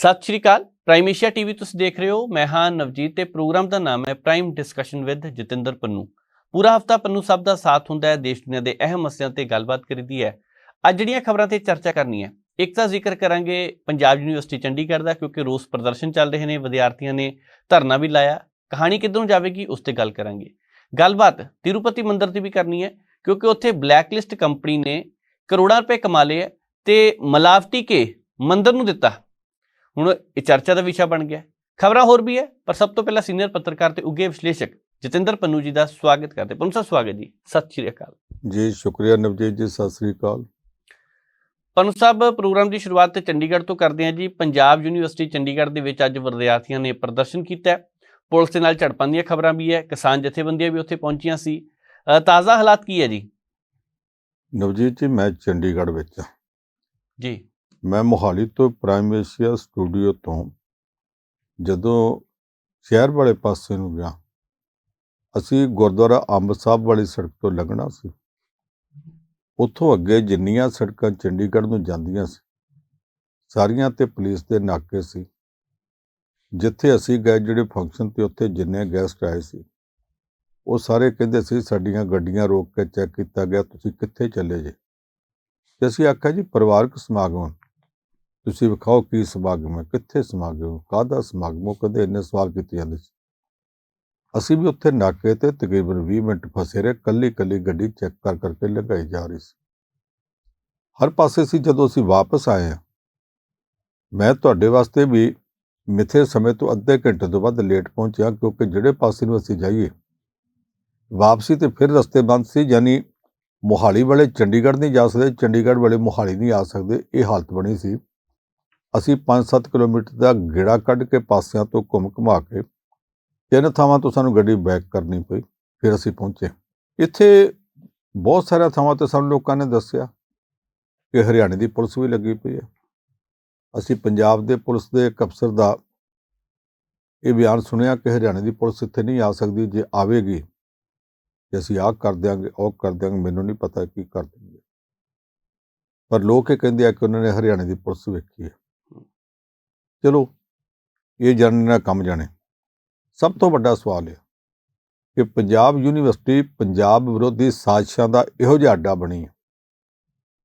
ਸਤਿ ਸ਼੍ਰੀ ਅਕਾਲ, ਪ੍ਰਾਈਮ ਏਸ਼ੀਆ ਟੀਵੀ ਤੁਸੀਂ ਦੇਖ ਰਹੇ ਹੋ। ਮੈਂ ਹਾਂ ਨਵਜੀਤ ਤੇ ਪ੍ਰੋਗਰਾਮ ਦਾ ਨਾਮ ਹੈ Prime discussion with Jatinder Pannu. ਪੂਰਾ ਹਫਤਾ ਪੰਨੂ ਸਭ ਦਾ ਸਾਥ ਹੁੰਦਾ ਹੈ, ਦੇਸ਼ ਦੁਨੀਆ ਦੇ ਅਹਿਮ ਮਸਲਿਆਂ ਤੇ ਗੱਲਬਾਤ ਕਰੀਦੀ ਹੈ। ਅੱਜ ਜਿਹੜੀਆਂ ਖਬਰਾਂ ਤੇ ਚਰਚਾ ਕਰਨੀ ਹੈ, ਇੱਕ ਤਾਂ ਜ਼ਿਕਰ ਕਰਾਂਗੇ ਪੰਜਾਬ ਯੂਨੀਵਰਸਿਟੀ ਚੰਡੀਗੜ੍ਹ ਦਾ, ਕਿਉਂਕਿ ਰੋਸ ਪ੍ਰਦਰਸ਼ਨ ਚੱਲ ਰਹੇ ਨੇ, ਵਿਦਿਆਰਥੀਆਂ ਨੇ ਧਰਨਾ ਵੀ ਲਾਇਆ, ਕਹਾਣੀ ਕਿੱਧਰੋਂ ਜਾਵੇਗੀ, ਉਸ ਤੇ ਗੱਲ ਕਰਾਂਗੇ। ਗੱਲਬਾਤ ਤਿਰੂਪਤੀ ਮੰਦਿਰ ਦੀ ਵੀ ਕਰਨੀ ਹੈ, ਕਿਉਂਕਿ ਉੱਥੇ ਬਲੈਕਲਿਸਟ ਕੰਪਨੀ ਨੇ ਕਰੋੜਾਂ ਰੁਪਏ ਕਮਾ ਲਏ ਹੈ ਤੇ ਮਲਾਵਟੀ ਕੇ ਮੰਦਿਰ ਨੂੰ ਦਿੱਤਾ। ਹੁਣ ਇਹ ਚਰਚਾ ਦਾ ਵਿਸ਼ਾ ਬਣ ਗਿਆ। ਖਬਰਾਂ ਹੋਰ ਵੀ ਹੈ ਪਰ ਸਭ ਤੋਂ ਪਹਿਲਾਂ ਸੀਨੀਅਰ ਪੱਤਰਕਾਰ ਤੇ ਉੱਗੇ ਵਿਸ਼ਲੇਸ਼ਕ ਜਤਿੰਦਰ ਪੰਨੂ ਜੀ ਦਾ ਸਵਾਗਤ ਕਰਦੇ ਪੰਨੂ ਸਾਹਿਬ ਸਵਾਗਤ ਜੀ। ਸਤਿ ਸ਼੍ਰੀ ਅਕਾਲ। ਜੀ ਸ਼ੁਕਰੀਆ ਨਵਜੀਤ ਜੀ ਸਤਿ ਸ੍ਰੀ ਅਕਾਲ। ਪੰਨੂ ਸਾਹਿਬ ਪ੍ਰੋਗਰਾਮ ਦੀ ਸ਼ੁਰੂਆਤ ਤੇ ਚੰਡੀਗੜ੍ਹ ਤੋਂ ਕਰਦੇ ਹਾਂ ਜੀ। ਪੰਜਾਬ ਯੂਨੀਵਰਸਿਟੀ ਚੰਡੀਗੜ੍ਹ ਦੇ ਵਿੱਚ ਅੱਜ ਵਿਦਿਆਰਥੀਆਂ ਨੇ ਪ੍ਰਦਰਸ਼ਨ ਕੀਤਾ ਪੁਲਿਸ ਦੇ ਨਾਲ ਝੜਪਾਂ ਦੀਆਂ ਖਬਰਾਂ ਵੀ ਹੈ ਕਿਸਾਨ ਜਥੇਬੰਦੀਆਂ ਵੀ ਉੱਥੇ ਪਹੁੰਚੀਆਂ ਸੀ। ਤਾਜ਼ਾ ਹਾਲਾਤ ਕੀ ਹੈ ਜੀ? ਨਵਜੀਤ ਜੀ ਮੈਂ ਚੰਡੀਗੜ੍ਹ ਵਿੱਚ ਹਾਂ। ਜੀ। ਮੈਂ ਮੋਹਾਲੀ ਤੋਂ ਪ੍ਰਾਈਮ ਏਸ਼ੀਆ ਸਟੂਡੀਓ ਤੋਂ ਜਦੋਂ ਸ਼ਹਿਰ ਵਾਲੇ ਪਾਸੇ ਨੂੰ ਗਿਆ, ਅਸੀਂ ਗੁਰਦੁਆਰਾ ਅੰਬ ਸਾਹਿਬ ਵਾਲੀ ਸੜਕ ਤੋਂ ਲੰਘਣਾ ਸੀ। ਉੱਥੋਂ ਅੱਗੇ ਜਿੰਨੀਆਂ ਸੜਕਾਂ ਚੰਡੀਗੜ੍ਹ ਨੂੰ ਜਾਂਦੀਆਂ ਸੀ, ਸਾਰੀਆਂ ਤੇ ਪੁਲਿਸ ਦੇ ਨਾਕੇ ਸੀ। ਜਿੱਥੇ ਅਸੀਂ ਗਏ, ਜਿਹੜੇ ਫੰਕਸ਼ਨ ਤੇ ਉੱਥੇ ਜਿੰਨੇ ਗੈਸਟ ਆਏ ਸੀ, ਉਹ ਸਾਰੇ ਕਹਿੰਦੇ ਸੀ, ਸਾਡੀਆਂ ਗੱਡੀਆਂ ਰੋਕ ਕੇ ਚੈੱਕ ਕੀਤਾ ਗਿਆ, ਤੁਸੀਂ ਕਿੱਥੇ ਚੱਲੇ ਜੇ? ਤੇ ਅਸੀਂ ਆਖਿਆ, ਜੀ, ਪਰਿਵਾਰਕ ਸਮਾਗਮ ਤੁਸੀਂ ਵਿਖਾਓ ਕੀ ਸਮਾਗਮ ਹੈ, ਕਿੱਥੇ ਸਮਾਗਮ ਕਾਹਦਾ ਸਮਾਗਮ ਉਹ ਕਦੇ ਇੰਨੇ ਸਵਾਲ ਕੀਤੇ ਜਾਂਦੇ ਸੀ। ਅਸੀਂ ਵੀ ਉੱਥੇ ਨਾਕੇ ਤੇ ਤਕਰੀਬਨ 20 ਮਿੰਟ ਫਸੇ ਰਹੇ ਕੱਲੀ ਕੱਲੀ ਗੱਡੀ ਚੈੱਕ ਕਰ ਕਰਕੇ ਲਗਾਈ ਜਾ ਰਹੀ ਸੀ। ਹਰ ਪਾਸੇ ਸੀ ਜਦੋਂ ਅਸੀਂ ਵਾਪਸ ਆਏ ਹਾਂ। ਮੈਂ ਤੁਹਾਡੇ ਵਾਸਤੇ ਵੀ ਮਿੱਥੇ ਸਮੇਂ ਤੋਂ ਅੱਧੇ ਘੰਟੇ ਤੋਂ ਵੱਧ ਲੇਟ ਪਹੁੰਚਿਆ, ਕਿਉਂਕਿ ਜਿਹੜੇ ਪਾਸੇ ਨੂੰ ਅਸੀਂ ਜਾਈਏ, ਵਾਪਸੀ ਤੇ ਫਿਰ ਰਸਤੇ ਬੰਦ ਸੀ, ਯਾਨੀ ਮੋਹਾਲੀ ਵਾਲੇ ਚੰਡੀਗੜ੍ਹ ਨਹੀਂ ਜਾ ਸਕਦੇ, ਚੰਡੀਗੜ੍ਹ ਵਾਲੇ ਮੋਹਾਲੀ ਨਹੀਂ ਆ ਸਕਦੇ, ਇਹ ਹਾਲਤ ਬਣੀ ਸੀ। ਅਸੀਂ 5-7 ਕਿਲੋਮੀਟਰ ਦਾ ਗੇੜਾ ਕੱਢ ਕੇ ਪਾਸਿਆਂ ਤੋਂ ਘੁੰਮ ਘੁਮਾ ਕੇ ਤਿੰਨ ਥਾਵਾਂ ਤੋਂ ਸਾਨੂੰ ਗੱਡੀ ਬੈਕ ਕਰਨੀ ਪਈ, ਫਿਰ ਅਸੀਂ ਪਹੁੰਚੇ। ਇੱਥੇ ਬਹੁਤ ਸਾਰੀਆਂ ਥਾਵਾਂ ਤੇ ਸਾਨੂੰ ਲੋਕਾਂ ਨੇ ਦੱਸਿਆ ਕਿ ਹਰਿਆਣੇ ਦੀ ਪੁਲਿਸ ਵੀ ਲੱਗੀ ਪਈ ਹੈ। ਅਸੀਂ ਪੰਜਾਬ ਦੇ ਪੁਲਿਸ ਦੇ ਇੱਕ ਅਫਸਰ ਦਾ ਇਹ ਬਿਆਨ ਸੁਣਿਆ ਕਿ ਹਰਿਆਣੇ ਦੀ ਪੁਲਿਸ ਇੱਥੇ ਨਹੀਂ ਆ ਸਕਦੀ, ਜੇ ਆਵੇਗੀ ਕਿ ਅਸੀਂ ਆਹ ਕਰ ਦਿਆਂਗੇ, ਉਹ ਕਰ ਦਿਆਂਗੇ, ਮੈਨੂੰ ਨਹੀਂ ਪਤਾ ਕੀ ਕਰ ਦੇਣਗੇ। ਪਰ ਲੋਕ ਇਹ ਕਹਿੰਦੇ ਆ ਕਿ ਉਹਨਾਂ ਨੇ ਹਰਿਆਣੇ ਦੀ ਪੁਲਿਸ ਵੇਖੀ ਹੈ। ਚਲੋ, ਇਹ ਜਾਣਨ ਦਾ ਕੰਮ ਜਾਣੇ। ਸਭ ਤੋਂ ਵੱਡਾ ਸਵਾਲ ਇਹ ਕਿ ਪੰਜਾਬ ਯੂਨੀਵਰਸਿਟੀ ਪੰਜਾਬ ਵਿਰੋਧੀ ਸਾਜ਼ਿਸ਼ਾਂ ਦਾ ਇਹੋ ਜਿਹਾ ਅੱਡਾ ਬਣੀ ਹੈ,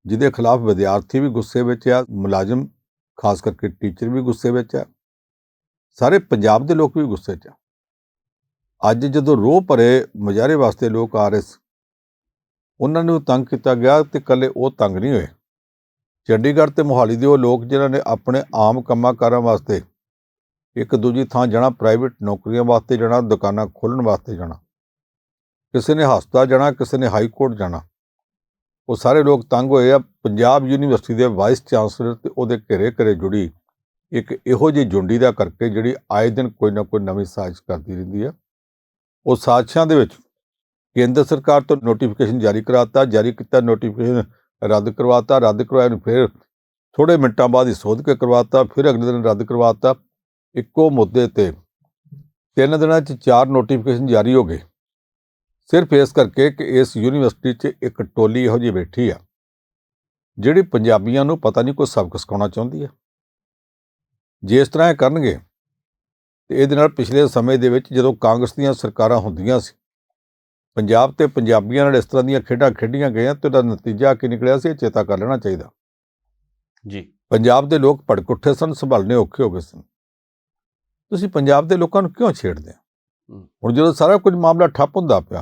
ਜਿਹਦੇ ਖਿਲਾਫ ਵਿਦਿਆਰਥੀ ਵੀ ਗੁੱਸੇ ਵਿੱਚ ਆ, ਮੁਲਾਜ਼ਮ, ਖਾਸ ਕਰਕੇ ਟੀਚਰ ਵੀ ਗੁੱਸੇ ਵਿੱਚ ਆ, ਸਾਰੇ ਪੰਜਾਬ ਦੇ ਲੋਕ ਵੀ ਗੁੱਸੇ 'ਚ ਆ। ਅੱਜ ਜਦੋਂ ਰੋਹ ਭਰੇ ਮੁਜ਼ਾਹਰੇ ਵਾਸਤੇ ਲੋਕ ਆ ਰਹੇ ਸੀ, ਉਹਨਾਂ ਨੂੰ ਤੰਗ ਕੀਤਾ ਗਿਆ ਤੇ ਕੱਲੇ ਉਹ ਤੰਗ ਨਹੀਂ ਹੋਏ। ਚੰਡੀਗੜ੍ਹ ਤੇ ਮੋਹਾਲੀ ਦੇ ਉਹ ਲੋਕ ਜਿਨ੍ਹਾਂ ਨੇ ਆਪਣੇ ਆਮ ਕੰਮਾਂ ਕਾਰਾਂ ਵਾਸਤੇ ਇੱਕ ਦੂਜੀ ਥਾਂ ਜਾਣਾ ਪ੍ਰਾਈਵੇਟ ਨੌਕਰੀਆਂ ਵਾਸਤੇ ਜਾਣਾ, ਦੁਕਾਨਾਂ ਖੋਲ੍ਹਣ ਵਾਸਤੇ ਜਾਣਾ, ਕਿਸੇ ਨੇ ਹਸਪਤਾਲ ਜਾਣਾ, ਕਿਸੇ ਨੇ ਹਾਈ ਕੋਰਟ ਜਾਣਾ, ਉਹ ਸਾਰੇ ਲੋਕ ਤੰਗ ਹੋਏ ਆ। ਪੰਜਾਬ ਯੂਨੀਵਰਸਿਟੀ ਦੇ ਵਾਈਸ ਚਾਂਸਲਰ ਤੇ ਉਹਦੇ ਘੇਰੇ ਘਰੇ ਜੁੜੀ ਇੱਕ ਇਹੋ ਜਿਹੀ ਜੁੰਡੀ ਦਾ ਕਰਕੇ ਜਿਹੜੀ ਆਏ ਦਿਨ ਕੋਈ ਨਾ ਕੋਈ ਨਵੀਂ ਸਾਜ਼ਿਸ਼ ਕਰਦੀ ਰਹਿੰਦੀ ਆ। ਉਹ ਸਾਜ਼ਿਸ਼ਾਂ ਦੇ ਵਿੱਚ ਕੇਂਦਰ ਸਰਕਾਰ ਤੋਂ ਨੋਟੀਫਿਕੇਸ਼ਨ ਜਾਰੀ ਕਰਾਤਾ, ਜਾਰੀ ਕੀਤਾ ਨੋਟੀਫਿਕੇਸ਼ਨ ਰੱਦ ਕਰਵਾਤਾ, ਰੱਦ ਕਰਵਾਇਆ ਨੂੰ ਫਿਰ ਥੋੜੇ ਮਿੰਟਾਂ ਬਾਅਦ ਹੀ ਸੋਧ ਕੇ ਕਰਵਾਤਾ, ਫਿਰ ਅਗਲੇ ਦਿਨ ਰੱਦ ਕਰਵਾਤਾ। ਇੱਕੋ ਮੁੱਦੇ ਤੇ ਤਿੰਨ ਦਿਨਾਂ 'ਚ ਚਾਰ ਨੋਟੀਫਿਕੇਸ਼ਨ ਜਾਰੀ ਹੋ ਗਏ। ਸਿਰਫ ਇਸ ਕਰਕੇ ਕਿ ਇਸ ਯੂਨੀਵਰਸਿਟੀ 'ਚ ਇੱਕ ਟੋਲੀ ਇਹੋ ਜਿਹੀ ਬੈਠੀ ਆ, ਜਿਹੜੀ ਪੰਜਾਬੀਆਂ ਨੂੰ ਪਤਾ ਨਹੀਂ ਕੋਈ ਸਬਕ ਸਿਖਾਉਣਾ ਚਾਹੁੰਦੀ ਆ। ਜੇ ਇਸ ਤਰ੍ਹਾਂ ਇਹ ਕਰਨਗੇ, ਤੇ ਇਹਦੇ ਨਾਲ ਪਿਛਲੇ ਸਮੇਂ ਦੇ ਵਿੱਚ ਜਦੋਂ ਕਾਂਗਰਸ ਦੀਆਂ ਸਰਕਾਰਾਂ ਹੁੰਦੀਆਂ ਸੀ ਪੰਜਾਬ ਤੇ ਪੰਜਾਬੀਆਂ ਨਾਲ ਇਸ ਤਰ੍ਹਾਂ ਦੀਆਂ ਖੇਡਾਂ ਖੇਡੀਆਂ ਗਈਆਂ ਤੇ ਉਹਦਾ ਨਤੀਜਾ ਕੀ ਨਿਕਲਿਆ ਸੀ ਇਹ ਚੇਤਾ ਕਰ ਲੈਣਾ ਚਾਹੀਦਾ। ਜੀ। ਪੰਜਾਬ ਦੇ ਲੋਕ ਭੜਕ ਉੱਠੇ ਸਨ ਸੰਭਾਲਣੇ ਔਖੇ ਹੋ ਗਏ ਸਨ। ਤੁਸੀਂ ਪੰਜਾਬ ਦੇ ਲੋਕਾਂ ਨੂੰ ਕਿਉਂ ਛੇੜਦੇ ਹੋ। ਹੁਣ ਜਦੋਂ ਸਾਰਾ ਕੁਝ ਮਾਮਲਾ ਠੱਪ ਹੁੰਦਾ ਪਿਆ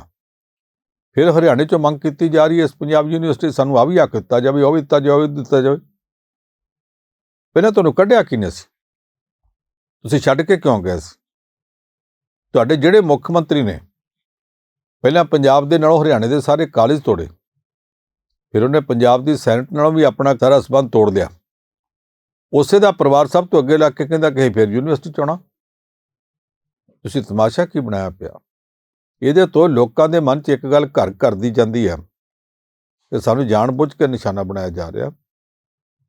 ਫਿਰ ਹਰਿਆਣੇ ਚੋਂ ਮੰਗ ਕੀਤੀ ਜਾ ਰਹੀ ਹੈ ਇਸ ਪੰਜਾਬ ਯੂਨੀਵਰਸਿਟੀ ਸਾਨੂੰ ਆ ਵੀ ਹੱਕ ਦਿੱਤਾ ਜਾਵੇ ਉਹ ਵੀ ਦਿੱਤਾ ਜਾਵੇ ਦਿੱਤਾ ਜਾਵੇ। ਪਹਿਲਾਂ ਤੁਹਾਨੂੰ ਕੱਢਿਆ ਕਿਨੇ ਸੀ? ਤੁਸੀਂ ਛੱਡ ਕੇ ਕਿਉਂ ਗਏ ਸੀ? ਤੁਹਾਡੇ ਜਿਹੜੇ ਮੁੱਖ ਮੰਤਰੀ ਨੇ ਪਹਿਲਾਂ ਪੰਜਾਬ ਦੇ ਨਾਲੋਂ ਹਰਿਆਣੇ ਦੇ ਸਾਰੇ ਕਾਲਜ ਤੋੜੇ। ਫਿਰ ਉਹਨੇ ਪੰਜਾਬ ਦੀ ਸੈਨੇਟ ਨਾਲੋਂ ਵੀ ਆਪਣਾ ਸਾਰਾ ਸਬੰਧ ਤੋੜ ਲਿਆ। ਉਸੇ ਦਾ ਪਰਿਵਾਰ ਸਭ ਤੋਂ ਅੱਗੇ ਲੱਗ ਕੇ ਕਹਿੰਦਾ ਕਿ ਅਸੀਂ ਫਿਰ ਯੂਨੀਵਰਸਿਟੀ ਚ ਆਉਣਾ। ਤੁਸੀਂ ਤਮਾਸ਼ਾ ਕੀ ਬਣਾਇਆ ਪਿਆ? ਇਹਦੇ ਤੋਂ ਲੋਕਾਂ ਦੇ ਮਨ 'ਚ ਇੱਕ ਗੱਲ ਘਰ ਘਰ ਦੀ ਜਾਂਦੀ ਹੈ ਕਿ ਸਾਨੂੰ ਜਾਣਬੁੱਝ ਕੇ ਨਿਸ਼ਾਨਾ ਬਣਾਇਆ ਜਾ ਰਿਹਾ।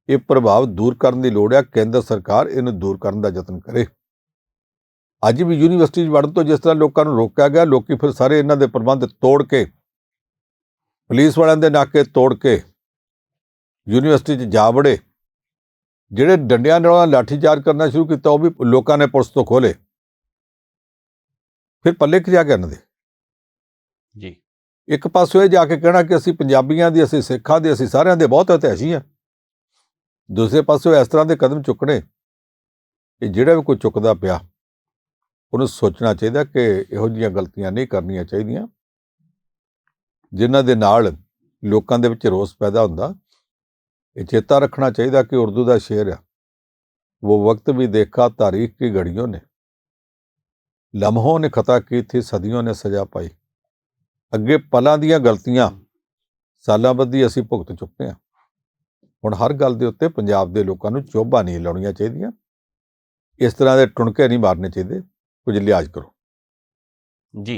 ਇਹ ਪ੍ਰਭਾਵ ਦੂਰ ਕਰਨ ਦੀ ਲੋੜ ਹੈ। ਕੇਂਦਰ ਸਰਕਾਰ ਇਹਨੂੰ ਦੂਰ ਕਰਨ ਦਾ ਯਤਨ ਕਰੇ। ਅੱਜ ਵੀ ਯੂਨੀਵਰਸਿਟੀ ਵੜਨ ਤੋਂ ਜਿਸ ਤਰ੍ਹਾਂ ਲੋਕਾਂ ਨੂੰ ਰੋਕਿਆ ਗਿਆ ਲੋਕੀ ਫਿਰ ਸਾਰੇ ਇਹਨਾਂ ਦੇ ਪ੍ਰਬੰਧ ਤੋੜ ਕੇ ਪੁਲਿਸ ਵਾਲਿਆਂ ਦੇ ਨਾਕੇ ਤੋੜ ਕੇ ਯੂਨੀਵਰਸਿਟੀ 'ਚ ਜਾ ਵੜੇ। ਜਿਹੜੇ ਡੰਡਿਆਂ ਨਾਲ ਲਾਠੀਚਾਰਜ ਕਰਨਾ ਸ਼ੁਰੂ ਕੀਤਾ ਉਹ ਵੀ ਲੋਕਾਂ ਨੇ ਪੁਲਿਸ ਤੋਂ ਖੋਲੇ ਫਿਰ ਪੱਲੇ ਕਿ ਜਾ ਕੇ ਇਹਨਾਂ ਦੇ। ਜੀ। ਇੱਕ ਪਾਸੋਂ ਇਹ ਜਾ ਕੇ ਕਹਿਣਾ ਕਿ ਅਸੀਂ ਪੰਜਾਬੀਆਂ ਦੀ ਅਸੀਂ ਸਿੱਖਾਂ ਦੇ ਅਸੀਂ ਸਾਰਿਆਂ ਦੇ ਬਹੁਤ ਇਤਿਹਾਸੀ ਆ ਦੂਸਰੇ ਪਾਸੋਂ ਇਸ ਤਰ੍ਹਾਂ ਦੇ ਕਦਮ ਚੁੱਕਣੇ ਕਿ ਜਿਹੜਾ ਵੀ ਕੋਈ ਚੁੱਕਦਾ ਪਿਆ। ਉਹਨੂੰ ਸੋਚਣਾ ਚਾਹੀਦਾ ਕਿ ਇਹੋ ਜਿਹੀਆਂ ਗਲਤੀਆਂ ਨਹੀਂ ਕਰਨੀਆਂ ਚਾਹੀਦੀਆਂ। ਜਿਨ੍ਹਾਂ ਦੇ ਨਾਲ ਲੋਕਾਂ ਦੇ ਵਿੱਚ ਰੋਸ ਪੈਦਾ ਹੁੰਦਾ, ਇਹ ਚੇਤਾ ਰੱਖਣਾ ਚਾਹੀਦਾ ਕਿ ਉਰਦੂ ਦਾ ਸ਼ੇਰ ਆ। ਉਹ ਵਕਤ ਵੀ ਦੇਖਾ, ਤਾਰੀਖ ਕੀ ਘੜੀਆਂ ਨੇ। ਲਮਹੋਂ ਨੇ ਖਤਾ ਕੀ ਥੀ ਸਦੀਆਂ ਨੇ ਸਜ਼ਾ ਪਾਈ। ਅੱਗੇ ਪਲਾਂ ਦੀਆਂ ਗਲਤੀਆਂ ਸਾਲਾਂ ਬੱਧੀ ਅਸੀਂ ਭੁਗਤ ਚੁੱਕੇ ਹਾਂ। ਹੁਣ ਹਰ ਗੱਲ ਦੇ ਉੱਤੇ ਪੰਜਾਬ ਦੇ ਲੋਕਾਂ ਨੂੰ ਚੋਭਾ ਨਹੀਂ ਲਾਉਣੀਆਂ ਚਾਹੀਦੀਆਂ। ਇਸ ਤਰ੍ਹਾਂ ਦੇ ਟੁਣਕੇ ਨਹੀਂ ਮਾਰਨੇ ਚਾਹੀਦੇ। ਕੁਝ ਲਿਹਾਜ਼ ਕਰੋ। ਜੀ।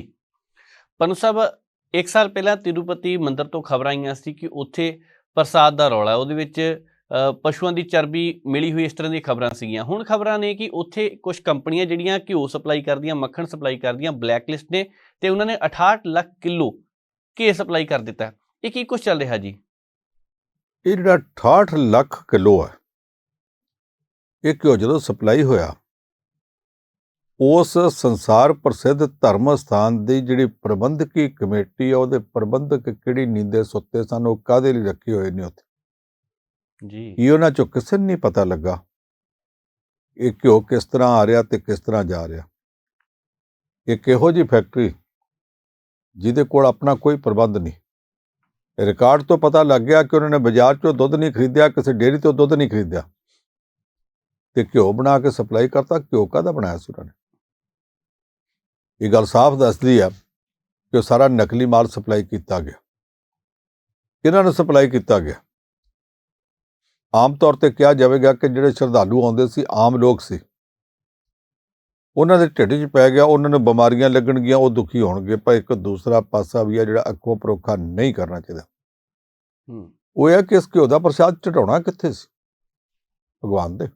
ਪਨੂ ਸਾਹਿਬ ਇੱਕ ਸਾਲ ਪਹਿਲਾਂ ਤਿਰੂਪਤੀ ਮੰਦਿਰ ਤੋਂ ਖਬਰਾਂ ਆਈਆਂ ਸੀ ਕਿ ਉੱਥੇ ਪ੍ਰਸਾਦ ਦਾ ਰੌਲਾ ਉਹਦੇ ਵਿੱਚ ਪਸ਼ੂਆਂ ਦੀ ਚਰਬੀ ਮਿਲੀ ਹੋਈ ਇਸ ਤਰ੍ਹਾਂ ਦੀਆਂ ਖਬਰਾਂ ਸੀਗੀਆਂ। ਹੁਣ ਖਬਰਾਂ ਨੇ ਕਿ ਉੱਥੇ ਕੁਝ ਕੰਪਨੀਆਂ ਜਿਹੜੀਆਂ ਘਿਓ ਸਪਲਾਈ ਕਰਦੀਆਂ ਮੱਖਣ ਸਪਲਾਈ ਕਰਦੀਆਂ ਬਲੈਕ ਲਿਸਟ ਨੇ ਤੇ ਉਹਨਾਂ ਨੇ 68 ਲੱਖ ਕਿਲੋ ਘੇ ਸਪਲਾਈ ਕਰ ਦਿੱਤਾ। ਇਹ ਕੀ ਕੁਝ ਚੱਲ ਰਿਹਾ ਜੀ? ਇਹ ਜਿਹੜਾ 68 ਲੱਖ ਕਿਲੋ ਹੈ ਇਹ ਕਿਉਂ ਜਦੋਂ ਸਪਲਾਈ ਹੋਇਆ ਉਸ ਸੰਸਾਰ ਪ੍ਰਸਿੱਧ ਧਰਮ ਸਥਾਨ ਦੀ ਜਿਹੜੀ ਪ੍ਰਬੰਧਕੀ ਕਮੇਟੀ ਆ ਉਹਦੇ ਪ੍ਰਬੰਧਕ ਕਿਹੜੀ ਨੀਂਦੇ ਸੁੱਤੇ ਸਨ ਉਹ ਕਾਦੇ ਲਈ ਰੱਖੇ ਹੋਏ ਨੇ ਉੱਥੇ? ਜੀ। ਇਹ ਉਹਨਾਂ ਚੋਂ ਕਿਸੇ ਨੂੰ ਨਹੀਂ ਪਤਾ ਲੱਗਾ? ਇਹ ਘਿਓ ਕਿਸ ਤਰ੍ਹਾਂ ਆ ਰਿਹਾ ਤੇ ਕਿਸ ਤਰ੍ਹਾਂ ਜਾ ਰਿਹਾ? ਇਹੋ ਜਿਹੀ ਫੈਕਟਰੀ? ਜਿਹਦੇ ਕੋਲ ਆਪਣਾ ਕੋਈ ਪ੍ਰਬੰਧ ਨਹੀਂ। ਰਿਕਾਰਡ ਤੋਂ ਪਤਾ ਲੱਗ ਗਿਆ ਕਿ ਉਹਨਾਂ ਨੇ ਬਾਜ਼ਾਰ ਚੋਂ ਦੁੱਧ ਨਹੀਂ ਖਰੀਦਿਆ ਕਿਸੇ ਡੇਅਰੀ ਤੋਂ ਦੁੱਧ ਨਹੀਂ ਖਰੀਦਿਆ। ਤੇ ਘਿਓ ਬਣਾ ਕੇ ਸਪਲਾਈ ਕਰਤਾ ਘਿਓ ਕਾਹਦਾ ਬਣਾਇਆ ਸੀ ਉਹਨਾਂ ਨੇ? ਇਹ ਗੱਲ ਸਾਫ਼ ਦੱਸਦੀ ਹੈ ਕਿ ਉਹ ਸਾਰਾ ਨਕਲੀ ਮਾਲ ਸਪਲਾਈ ਕੀਤਾ ਗਿਆ। ਕਿਹਨਾਂ ਨੂੰ ਸਪਲਾਈ ਕੀਤਾ ਗਿਆ? ਆਮ ਤੌਰ ਤੇ ਕਿਹਾ ਜਾਵੇਗਾ ਕਿ ਜਿਹੜੇ ਸ਼ਰਧਾਲੂ ਆਉਂਦੇ ਸੀ ਆਮ ਲੋਕ ਸੀ। ਉਹਨਾਂ ਦੇ ਢਿੱਡ 'ਚ ਪੈ ਗਿਆ ਉਹਨਾਂ ਨੂੰ ਬਿਮਾਰੀਆਂ ਲੱਗਣਗੀਆਂ ਉਹ ਦੁਖੀ ਹੋਣਗੇ ਪਰ ਇੱਕ ਦੂਸਰਾ ਪਾਸਾ ਵੀ ਹੈ ਜਿਹੜਾ ਅੱਖੋਂ ਪਰੋਖਾ ਨਹੀਂ ਕਰਨਾ ਚਾਹੀਦਾ। ਹੂੰ। ਉਹ ਇਹ ਕਿ ਇਸ ਘਿਓ ਦਾ ਪ੍ਰਸ਼ਾਦ ਚੜਾਉਣਾ ਕਿੱਥੇ ਸੀ? ਭਗਵਾਨ ਦੇ।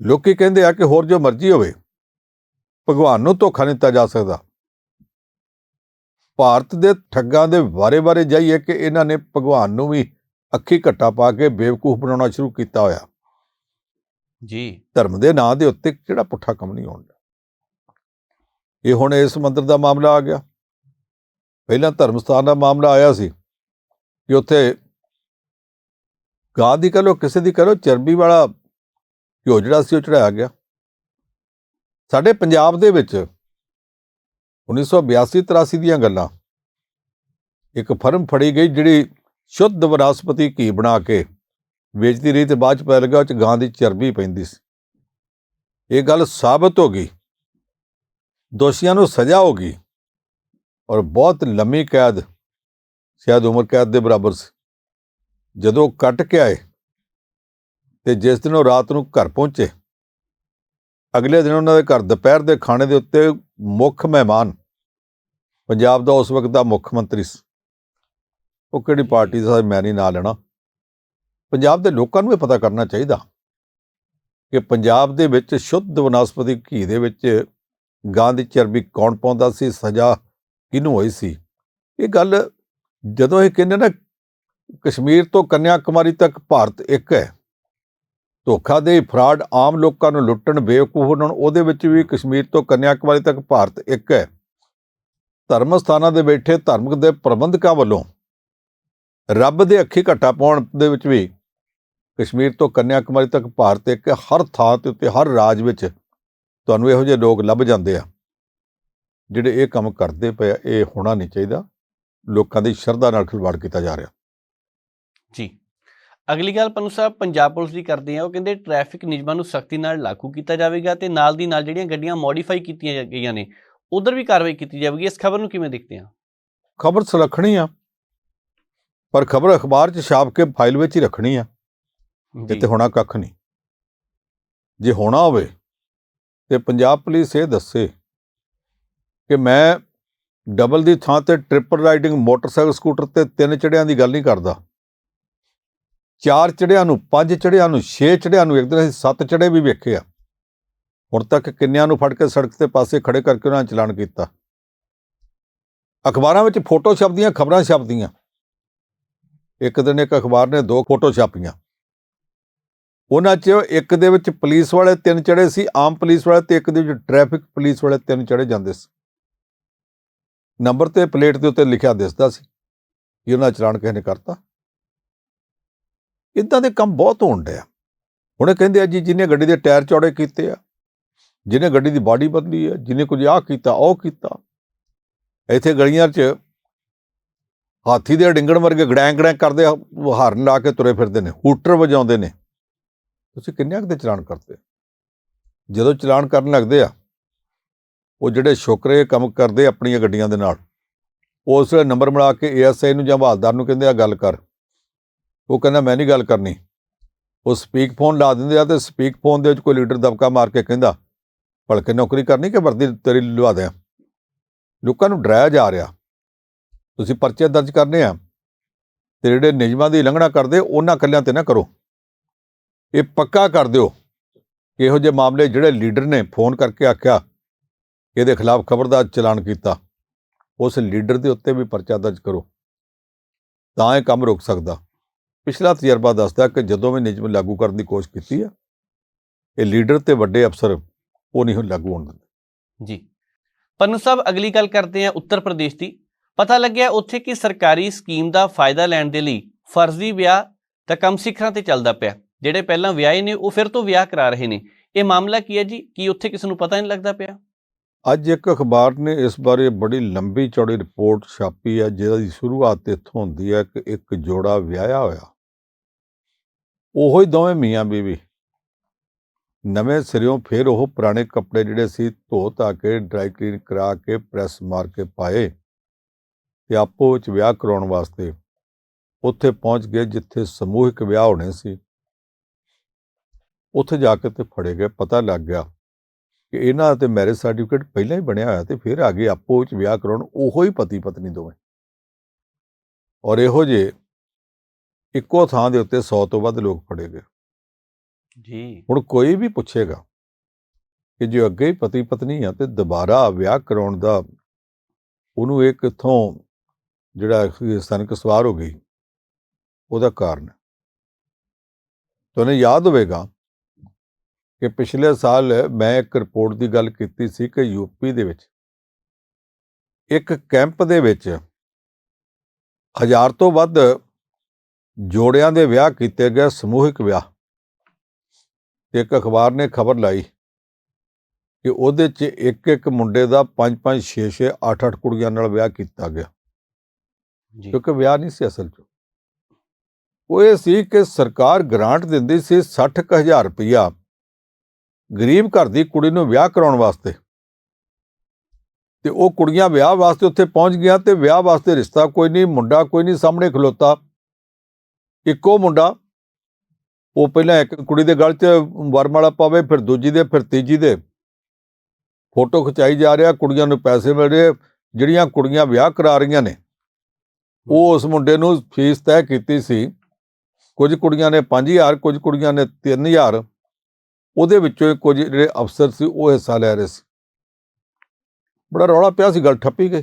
ਲੋਕੀ ਕਹਿੰਦੇ ਆ ਕਿ ਹੋਰ ਜੋ ਮਰਜ਼ੀ ਹੋਵੇ ਭਗਵਾਨ ਨੂੰ ਧੋਖਾ ਨਹੀਂ ਦਿੱਤਾ ਜਾ ਸਕਦਾ। ਭਾਰਤ ਦੇ ਠੱਗਾਂ ਦੇ ਵਾਰੇ-ਵਾਰੇ ਜਾਈਏ ਕਿ ਇਹਨਾਂ ਨੇ ਭਗਵਾਨ ਨੂੰ ਵੀ ਅੱਖੀ ਘੱਟਾ ਪਾ ਕੇ ਬੇਵਕੂਫ ਬਣਾਉਣਾ ਸ਼ੁਰੂ ਕੀਤਾ ਹੋਇਆ। ਜੀ। ਧਰਮ ਦੇ ਨਾਂ ਦੇ ਉੱਤੇ ਕਿਹੜਾ ਪੁੱਠਾ ਕੰਮ ਨਹੀਂ ਹੋਣ ਇਹ ਹੁਣ ਇਸ ਮੰਦਰ ਦਾ ਮਾਮਲਾ ਆ ਗਿਆ। ਪਹਿਲਾਂ ਧਰਮ ਸਥਾਨ ਦਾ ਮਾਮਲਾ ਆਇਆ ਸੀ ਕਿ ਉੱਥੇ ਗਾਂ ਦੀ ਕਹ ਲਓ ਕਿਸੇ ਦੀ ਕਹ ਲਓ ਚਰਬੀ ਵਾਲਾ ਘਿਓ ਜਿਹੜਾ ਸੀ ਉਹ ਚੜਾਇਆ ਗਿਆ। ਸਾਡੇ ਪੰਜਾਬ ਦੇ ਵਿੱਚ 1982 83 ਦੀਆਂ ਗੱਲਾਂ। ਇੱਕ ਫਰਮ ਫੜੀ ਗਈ ਜਿਹੜੀ ਸ਼ੁੱਧ ਵਨਸਪਤੀ ਘੀ ਬਣਾ ਕੇ ਵੇਚਦੀ ਰਹੀ ਤੇ ਬਾਅਦ ਚ ਪਤਾ ਲੱਗਾ ਉਹ ਚ ਗਾਂ ਦੀ ਚਰਬੀ ਪੈਂਦੀ ਸੀ। ਇਹ ਗੱਲ ਸਾਬਤ ਹੋ ਗਈ। ਦੋਸ਼ੀਆਂ ਨੂੰ ਸਜ਼ਾ ਹੋ ਗਈ ਔਰ ਬਹੁਤ ਲੰਮੀ ਕੈਦ, ਸ਼ਾਇਦ ਉਮਰ ਕੈਦ ਦੇ ਬਰਾਬਰ ਸੀ। ਜਦੋਂ ਕੱਟ ਕੇ ਆਏ ਤੇ ਜਿਸ ਦਿਨ ਉਹ ਰਾਤ ਨੂੰ ਘਰ ਪਹੁੰਚੇ ਅਗਲੇ ਦਿਨ ਉਹਨਾਂ ਦੇ ਘਰ ਦੁਪਹਿਰ ਦੇ ਖਾਣੇ ਦੇ ਉੱਤੇ ਮੁੱਖ ਮਹਿਮਾਨ, ਪੰਜਾਬ ਦਾ ਉਸ ਵਕਤ ਦਾ ਮੁੱਖ ਮੰਤਰੀ ਸੀ। ਉਹ ਕਿਹੜੀ ਪਾਰਟੀ ਦਾ ਮੈਂ ਨਹੀਂ ਨਾਂ ਲੈਣਾ। ਪੰਜਾਬ ਦੇ ਲੋਕਾਂ ਨੂੰ ਇਹ ਪਤਾ ਕਰਨਾ ਚਾਹੀਦਾ ਕਿ ਪੰਜਾਬ ਦੇ ਵਿੱਚ ਸ਼ੁੱਧ ਵਨਸਪਤੀ ਘੀ ਦੇ ਵਿੱਚ ਗਾਂ ਦੀ ਚਰਬੀ ਕੌਣ ਪਾਉਂਦਾ ਸੀ, ਸਜ਼ਾ ਕਿਹਨੂੰ ਹੋਈ ਸੀ? ਇਹ ਗੱਲ ਜਦੋਂ ਇਹ ਕਹਿੰਦੇ ਨਾ, ਕਸ਼ਮੀਰ ਤੋਂ ਕੰਨਿਆ ਕੁਮਾਰੀ ਤੱਕ ਭਾਰਤ ਇੱਕ ਹੈ। ਧੋਖਾ ਦੇ ਫਰਾਡ ਆਮ ਲੋਕਾਂ ਨੂੰ ਲੁੱਟਣ ਬੇਵਕੂਫ ਬਣਾਉਣ ਉਹਦੇ ਵਿੱਚ ਵੀ ਕਸ਼ਮੀਰ ਤੋਂ ਕੰਨਿਆ ਕੁਮਾਰੀ ਤੱਕ ਭਾਰਤ ਇੱਕ ਹੈ। ਧਰਮ ਸਥਾਨਾਂ ਦੇ ਬੈਠੇ ਧਾਰਮਿਕ ਦੇ ਪ੍ਰਬੰਧਕਾਂ ਵੱਲੋਂ ਰੱਬ ਦੇ ਅੱਖੀ ਘੱਟਾ ਪਾਉਣ ਦੇ ਵਿੱਚ ਵੀ ਕਸ਼ਮੀਰ ਤੋਂ ਕੰਨਿਆ ਕੁਮਾਰੀ ਤੱਕ ਭਾਰਤ ਇੱਕ ਹਰ ਥਾਂ ਤੇ ਉੱਤੇ ਹਰ ਰਾਜ ਵਿੱਚ ਤੁਹਾਨੂੰ ਇਹੋ ਜਿਹੇ ਲੋਕ ਲੱਭ ਜਾਂਦੇ ਆ ਜਿਹੜੇ ਇਹ ਕੰਮ ਕਰਦੇ ਪਏ ਆ, ਇਹ ਹੋਣਾ ਨਹੀਂ ਚਾਹੀਦਾ। ਲੋਕਾਂ ਦੀ ਸ਼ਰਧਾ ਨਾਲ ਖਿਲਵਾੜ ਕੀਤਾ ਜਾ ਰਿਹਾ। ਜੀ। ਅਗਲੀ ਗੱਲ ਪਨੂ ਸਾਹਿਬ ਪੰਜਾਬ ਪੁਲਿਸ ਦੀ ਕਰਦੇ ਆ ਉਹ ਕਹਿੰਦੇ ਟ੍ਰੈਫਿਕ ਨਿਯਮਾਂ ਨੂੰ ਸਖਤੀ ਨਾਲ ਲਾਗੂ ਕੀਤਾ ਜਾਵੇਗਾ ਤੇ ਨਾਲ ਦੀ ਨਾਲ ਜਿਹੜੀਆਂ ਗੱਡੀਆਂ ਮੋਡੀਫਾਈ ਕੀਤੀਆਂ ਗਈਆਂ ਨੇ ਉਧਰ ਵੀ ਕਾਰਵਾਈ ਕੀਤੀ ਜਾਵੇਗੀ ਇਸ ਖਬਰ ਨੂੰ ਕਿਵੇਂ ਦੇਖਦੇ ਆ? ਖਬਰ ਸੁਲੱਖਣੀ ਆ ਪਰ ਖਬਰ ਅਖਬਾਰ 'ਚ ਛਾਪ ਕੇ ਫਾਈਲ ਵਿੱਚ ਹੀ ਰੱਖਣੀ ਆ ਜੀ। ਇੱਥੇ ਹੋਣਾ ਕੱਖ ਨਹੀਂ। ਜੇ ਹੋਣਾ ਹੋਵੇ ਤੇ ਪੰਜਾਬ ਪੁਲਿਸ ਇਹ ਦੱਸੇ ਕਿ ਮੈਂ ਡਬਲ ਦੀ ਥਾਂ ਤੇ ਟ੍ਰਿਪਲ ਰਾਈਡਿੰਗ ਮੋਟਰਸਾਈਕਲ ਸਕੂਟਰ ਤੇ ਤਿੰਨ ਚੜਿਆਂ ਦੀ ਗੱਲ ਨਹੀਂ ਕਰਦਾ। ਚਾਰ ਚੜਿਆਂ ਨੂੰ, ਪੰਜ ਚੜਿਆਂ ਨੂੰ, ਛੇ ਚੜਿਆਂ ਨੂੰ, ਇੱਕ ਦਿਨ ਅਸੀਂ ਸੱਤ ਚੜੇ ਵੀ ਵੇਖੇ ਆ। ਹੁਣ ਤੱਕ ਕਿੰਨਿਆਂ ਨੂੰ ਫੜ ਕੇ ਸੜਕ ਤੇ ਪਾਸੇ ਖੜੇ ਕਰਕੇ ਉਹਨਾਂ ਨੇ ਚਲਾਨ ਕੀਤਾ। ਅਖਬਾਰਾਂ ਵਿੱਚ ਫੋਟੋ ਛਪਦੀਆਂ, ਖਬਰਾਂ ਛਪਦੀਆਂ। ਇੱਕ ਦਿਨ ਇੱਕ ਅਖਬਾਰ ਨੇ ਦੋ ਫੋਟੋ ਛਾਪੀਆਂ। ਉਹਨਾਂ 'ਚ ਇੱਕ ਦੇ ਵਿੱਚ ਪੁਲਿਸ ਵਾਲੇ ਤਿੰਨ ਚੜੇ ਸੀ, ਆਮ ਪੁਲਿਸ ਵਾਲੇ ਤੇ ਇੱਕ ਦੇ ਵਿੱਚ ਟ੍ਰੈਫਿਕ ਪੁਲਿਸ ਵਾਲੇ ਤਿੰਨ ਚੜੇ ਜਾਂਦੇ ਸੀ। ਨੰਬਰ ਤੇ ਪਲੇਟ ਦੇ ਉੱਤੇ ਲਿਖਿਆ ਦਿਸਦਾ ਸੀ ਕਿ ਉਹਨਾਂ ਚਲਾਨ ਕਿਸੇ ਨੇ ਕਰਤਾ। ਇਦਾਂ ਦੇ ਕੰਮ ਬਹੁਤ ਹੋਣ ਡਿਆ ਹੁਣ ਇਹ ਕਹਿੰਦੇ ਆ ਜੀ ਜਿਹਨੇ ਗੱਡੀ ਦੇ ਟਾਇਰ ਚੌੜੇ ਕੀਤੇ ਆ ਜਿਹਨੇ ਗੱਡੀ ਦੀ ਬਾਡੀ ਬਦਲੀ ਆ ਜਿਹਨੇ ਕੁਝ ਆਹ ਕੀਤਾ ਉਹ ਕੀਤਾ। ਇੱਥੇ ਗਲੀਆਂ 'ਚ ਹਾਥੀ ਦੇ ਡਿੰਗਣ ਵਰਗੇ ਗੜੈਂ ਗੜੈਂ ਕਰਦੇ ਆ, ਹਾਰਨ ਲਾ ਕੇ ਤੁਰੇ ਫਿਰਦੇ ਨੇ ਹੂਟਰ ਵਜਾਉਂਦੇ ਨੇ। ਤੁਸੀਂ ਕਿੰਨੇ ਕੁ ਦੇ ਚਲਾਨ ਕਰਦੇ ਜਦੋਂ ਚਲਾਨ ਕਰਨ ਲੱਗਦੇ ਆ ਉਹ ਜਿਹੜੇ ਸ਼ੁਕਰੇ ਕੰਮ ਕਰਦੇ ਆਪਣੀਆਂ ਗੱਡੀਆਂ ਦੇ ਨਾਲ ਉਸ ਵੇਲੇ ਨੰਬਰ ਮਿਲਾ ਕੇ ਏਐਸਆਈ ਨੂੰ ਜਾਂ ਹਵਾਲਦਾਰ ਨੂੰ ਕਹਿੰਦੇ ਆ ਗੱਲ ਕਰ। ਉਹ ਕਹਿੰਦਾ, ਮੈਂ ਨਹੀਂ ਗੱਲ ਕਰਨੀ। ਉਹ ਸਪੀਕ ਫੋਨ ਲਾ ਦਿੰਦੇ ਆ ਤੇ ਸਪੀਕ ਫੋਨ ਦੇ ਵਿੱਚ ਕੋਈ ਲੀਡਰ ਦਬਕਾ ਮਾਰ ਕੇ ਕਹਿੰਦਾ, ਭਲਕੇ ਨੌਕਰੀ ਕਰਨੀ ਕਿ ਵਰਦੀ ਤੇਰੀ ਲਵਾ ਦਿਆਂ? ਲੋਕਾਂ ਨੂੰ ਡਰਾਇਆ ਜਾ ਰਿਹਾ। ਤੁਸੀਂ ਪਰਚੇ ਦਰਜ ਕਰਨੇ ਆ। ਤੇ ਜਿਹੜੇ ਨਿਯਮਾਂ ਦੀ ਉਲੰਘਣਾ ਕਰਦੇ, ਉਹਨਾਂ ਕੱਲਿਆਂ ਤੇ ਨਾ ਕਰੋ। ਇਹ ਪੱਕਾ ਕਰ ਦਿਓ ਕਿ ਇਹੋ ਜਿਹੇ ਮਾਮਲੇ ਜਿਹੜੇ ਲੀਡਰ ਨੇ ਫੋਨ ਕਰਕੇ ਆਖਿਆ, ਇਹਦੇ ਖਿਲਾਫ ਖਬਰਦਾਰ ਚਲਾਨ ਕੀਤਾ। ਉਸ ਲੀਡਰ ਦੇ ਉੱਤੇ ਵੀ ਪਰਚਾ ਦਰਜ ਕਰੋ। ਤਾਂ ਇਹ ਕੰਮ ਰੁਕ ਸਕਦਾ। ਪਿਛਲਾ ਤਜਰਬਾ ਦੱਸਦਾ ਕਿ ਜਦੋਂ ਵੀ ਨਿਯਮ ਲਾਗੂ ਕਰਨ ਦੀ ਕੋਸ਼ਿਸ਼ ਕੀਤੀ ਹੈ ਇਹ ਲੀਡਰ ਤੇ ਵੱਡੇ ਅਫਸਰ ਉਹ ਨਹੀਂ ਲਾਗੂ ਹੋਣ ਦਿੰਦੇ। ਜੀ। ਪੰਨੂ ਸਾਹਿਬ ਅਗਲੀ ਗੱਲ ਕਰਦੇ ਹਾਂ ਉੱਤਰ ਪ੍ਰਦੇਸ਼ ਦੀ। ਪਤਾ ਲੱਗਿਆ ਉੱਥੇ ਕਿ ਸਰਕਾਰੀ ਸਕੀਮ ਦਾ ਫਾਇਦਾ ਲੈਣ ਦੇ ਲਈ ਫਰਜ਼ੀ ਵਿਆਹ ਦਾ ਕੰਮ ਸਿੱਖਰਾਂ ਤੇ ਚੱਲਦਾ ਪਿਆ। ਜਿਹੜੇ ਪਹਿਲਾਂ ਵਿਆਹੇ ਨੇ ਉਹ ਫਿਰ ਤੋਂ ਵਿਆਹ ਕਰਾ ਰਹੇ ਨੇ। ਇਹ ਮਾਮਲਾ ਕੀ ਹੈ ਜੀ? ਕੀ ਉੱਥੇ ਕਿਸੇ ਨੂੰ ਪਤਾ ਨਹੀਂ ਲੱਗਦਾ ਪਿਆ? ਅੱਜ ਇੱਕ ਅਖਬਾਰ ਨੇ ਇਸ ਬਾਰੇ ਬੜੀ ਲੰਬੀ ਚੌੜੀ ਰਿਪੋਰਟ ਛਾਪੀ ਹੈ ਜਿਹਦੀ ਸ਼ੁਰੂਆਤ ਇੱਥੋਂ ਹੁੰਦੀ ਹੈ ਕਿ ਇੱਕ ਜੋੜਾ ਵਿਆਹਿਆ ਹੋਇਆ। ਉਹੋ ਹੀ ਦੋਵੇਂ ਮੀਆਂ ਬੀਵੀ। ਨਵੇਂ ਸਿਰਿਓਂ ਫਿਰ ਉਹ ਪੁਰਾਣੇ ਕੱਪੜੇ ਜਿਹੜੇ ਸੀ, ਧੋ ਧਾ ਕੇ ਡਰਾਈ ਕਲੀਨ ਕਰਾ ਕੇ ਪ੍ਰੈਸ ਮਾਰ ਕੇ ਪਾਏ ਤੇ ਆਪੋ ਵਿੱਚ ਵਿਆਹ ਕਰਾਉਣ ਵਾਸਤੇ ਉੱਥੇ ਪਹੁੰਚ ਗਏ ਜਿੱਥੇ ਸਮੂਹਿਕ ਵਿਆਹ ਹੋਣੇ ਸੀ। ਉੱਥੇ ਜਾ ਕੇ ਤੇ ਫੜੇ ਗਏ, ਪਤਾ ਲੱਗ ਗਿਆ ਕਿ ਇਹਨਾਂ ਤੇ ਮੈਰਿਜ ਸਰਟੀਫਿਕੇਟ ਪਹਿਲਾਂ ਹੀ ਬਣਿਆ ਹੋਇਆ ਤੇ ਫਿਰ ਆ ਗਏ ਆਪੋ ਵਿੱਚ ਵਿਆਹ ਕਰਾਉਣ, ਉਹੋ ਹੀ ਪਤੀ ਪਤਨੀ ਦੋਵੇਂ। ਔਰ ਇਹੋ ਜੇ ਇੱਕੋ ਥਾਂ ਦੇ ਉੱਤੇ 100 ਤੋਂ ਵੱਧ ਲੋਕ ਫੜੇ ਗਏ। ਜੀ। ਹੁਣ ਕੋਈ ਵੀ ਪੁੱਛੇਗਾ ਕਿ ਜੋ ਅੱਗੇ ਪਤੀ ਪਤਨੀ ਆ ਤੇ ਦੁਬਾਰਾ ਵਿਆਹ ਕਰਾਉਣ ਦਾ ਉਹਨੂੰ ਇਹ ਕਿੱਥੋਂ ਜਿਹੜਾ ਸਨਕ ਸਵਾਰ ਹੋ ਗਈ ਉਹਦਾ ਕਾਰਨ। ਤੁਹਾਨੂੰ ਯਾਦ ਹੋਵੇਗਾ ਕਿ ਪਿਛਲੇ ਸਾਲ ਮੈਂ ਇੱਕ ਰਿਪੋਰਟ ਦੀ ਗੱਲ ਕੀਤੀ ਸੀ ਕਿ ਯੂਪੀ ਦੇ ਵਿੱਚ ਇੱਕ ਕੈਂਪ ਦੇ ਵਿੱਚ ਹਜ਼ਾਰ ਤੋਂ ਵੱਧ ਜੋੜਿਆਂ ਦੇ ਵਿਆਹ ਕੀਤੇ ਗਏ ਸਮੂਹਿਕ ਵਿਆਹ। ਇੱਕ ਅਖਬਾਰ ਨੇ ਖਬਰ ਲਾਈ ਕਿ ਉਹਦੇ 'ਚ ਇੱਕ ਇੱਕ ਮੁੰਡੇ ਦਾ 5 5 6 6 8 8 ਕੁੜੀਆਂ ਨਾਲ ਵਿਆਹ ਕੀਤਾ ਗਿਆ। ਜੀ। ਕਿਉਂਕਿ ਵਿਆਹ ਨਹੀਂ ਸੀ ਅਸਲ 'ਚ। ਉਹ ਇਹ ਸੀ ਕਿ ਸਰਕਾਰ ਗ੍ਰਾਂਟ ਦਿੰਦੀ ਸੀ 60000 ਰੁਪਇਆ ਗਰੀਬ ਘਰ ਦੀ ਕੁੜੀ ਨੂੰ ਵਿਆਹ ਕਰਾਉਣ ਵਾਸਤੇ। ਤੇ ਉਹ ਕੁੜੀਆਂ ਵਿਆਹ ਵਾਸਤੇ ਉੱਥੇ ਪਹੁੰਚ ਗਈਆਂ ਤੇ ਵਿਆਹ ਵਾਸਤੇ ਰਿਸ਼ਤਾ ਕੋਈ ਨਹੀਂ ਮੁੰਡਾ ਕੋਈ ਨਹੀਂ ਸਾਹਮਣੇ ਖਲੋਤਾ। ਇੱਕੋ ਮੁੰਡਾ, ਉਹ ਪਹਿਲਾਂ ਇੱਕ ਕੁੜੀ ਦੇ ਗਲ 'ਚ ਵਰਮਾਲਾ ਪਾਵੇ, ਫਿਰ ਦੂਜੀ ਦੇ, ਫਿਰ ਤੀਜੀ ਦੇ। ਫੋਟੋ ਖਿਚਾਈ ਜਾ ਰਿਹਾ, ਕੁੜੀਆਂ ਨੂੰ ਪੈਸੇ ਮਿਲ ਰਹੇ, ਜਿਹੜੀਆਂ ਕੁੜੀਆਂ ਵਿਆਹ ਕਰਾ ਰਹੀਆਂ ਨੇ। ਉਹ ਉਸ ਮੁੰਡੇ ਨੂੰ ਫੀਸ ਤੈਅ ਕੀਤੀ ਸੀ। ਕੁਝ ਕੁੜੀਆਂ ਨੇ 5000 ਕੁਝ ਕੁੜੀਆਂ ਨੇ 3000 ਉਹਦੇ ਵਿੱਚੋਂ ਹੀ ਕੁਝ ਜਿਹੜੇ ਅਫਸਰ ਸੀ, ਉਹ ਹਿੱਸਾ ਲੈ ਰਹੇ ਸੀ। ਬੜਾ ਰੌਲਾ ਪਿਆ ਸੀ, ਗੱਲ ਠੱਪੀ ਗਈ।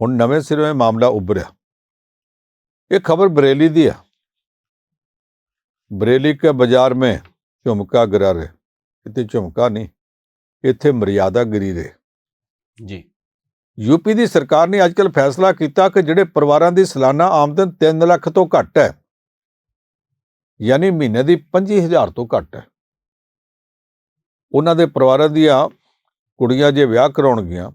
ਹੁਣ ਨਵੇਂ ਸਿਰੋਂ ਮਾਮਲਾ ਉੱਭਰਿਆ। ਇਹ ਖਬਰ ਬਰੇਲੀ ਦੀ ਹੈ बरेली के बाजार में झुमका गिरा रहे इतने झुमका नहीं ਇੱਥੇ ਮਰਿਆਦਾ ਗਿਰੀ ਰਹੇ ਜੀ ਯੂਪੀ ਦੀ ਸਰਕਾਰ ਨੇ ਅੱਜਕੱਲ ਫੈਸਲਾ ਕੀਤਾ ਕਿ ਜਿਹੜੇ ਪਰਿਵਾਰਾਂ ਦੀ ਸਾਲਾਨਾ ਆਮਦਨ 3 ਲੱਖ ਤੋਂ ਘੱਟ ਹੈ ਯਾਨੀ ਮਹੀਨੇ ਦੀ 25000 ਤੋਂ ਘੱਟ ਹੈ ਉਹਨਾਂ ਦੇ ਪਰਿਵਾਰਾਂ ਦੀਆਂ ਕੁੜੀਆਂ ਜੇ ਵਿਆਹ ਕਰਾਉਣਗੀਆਂ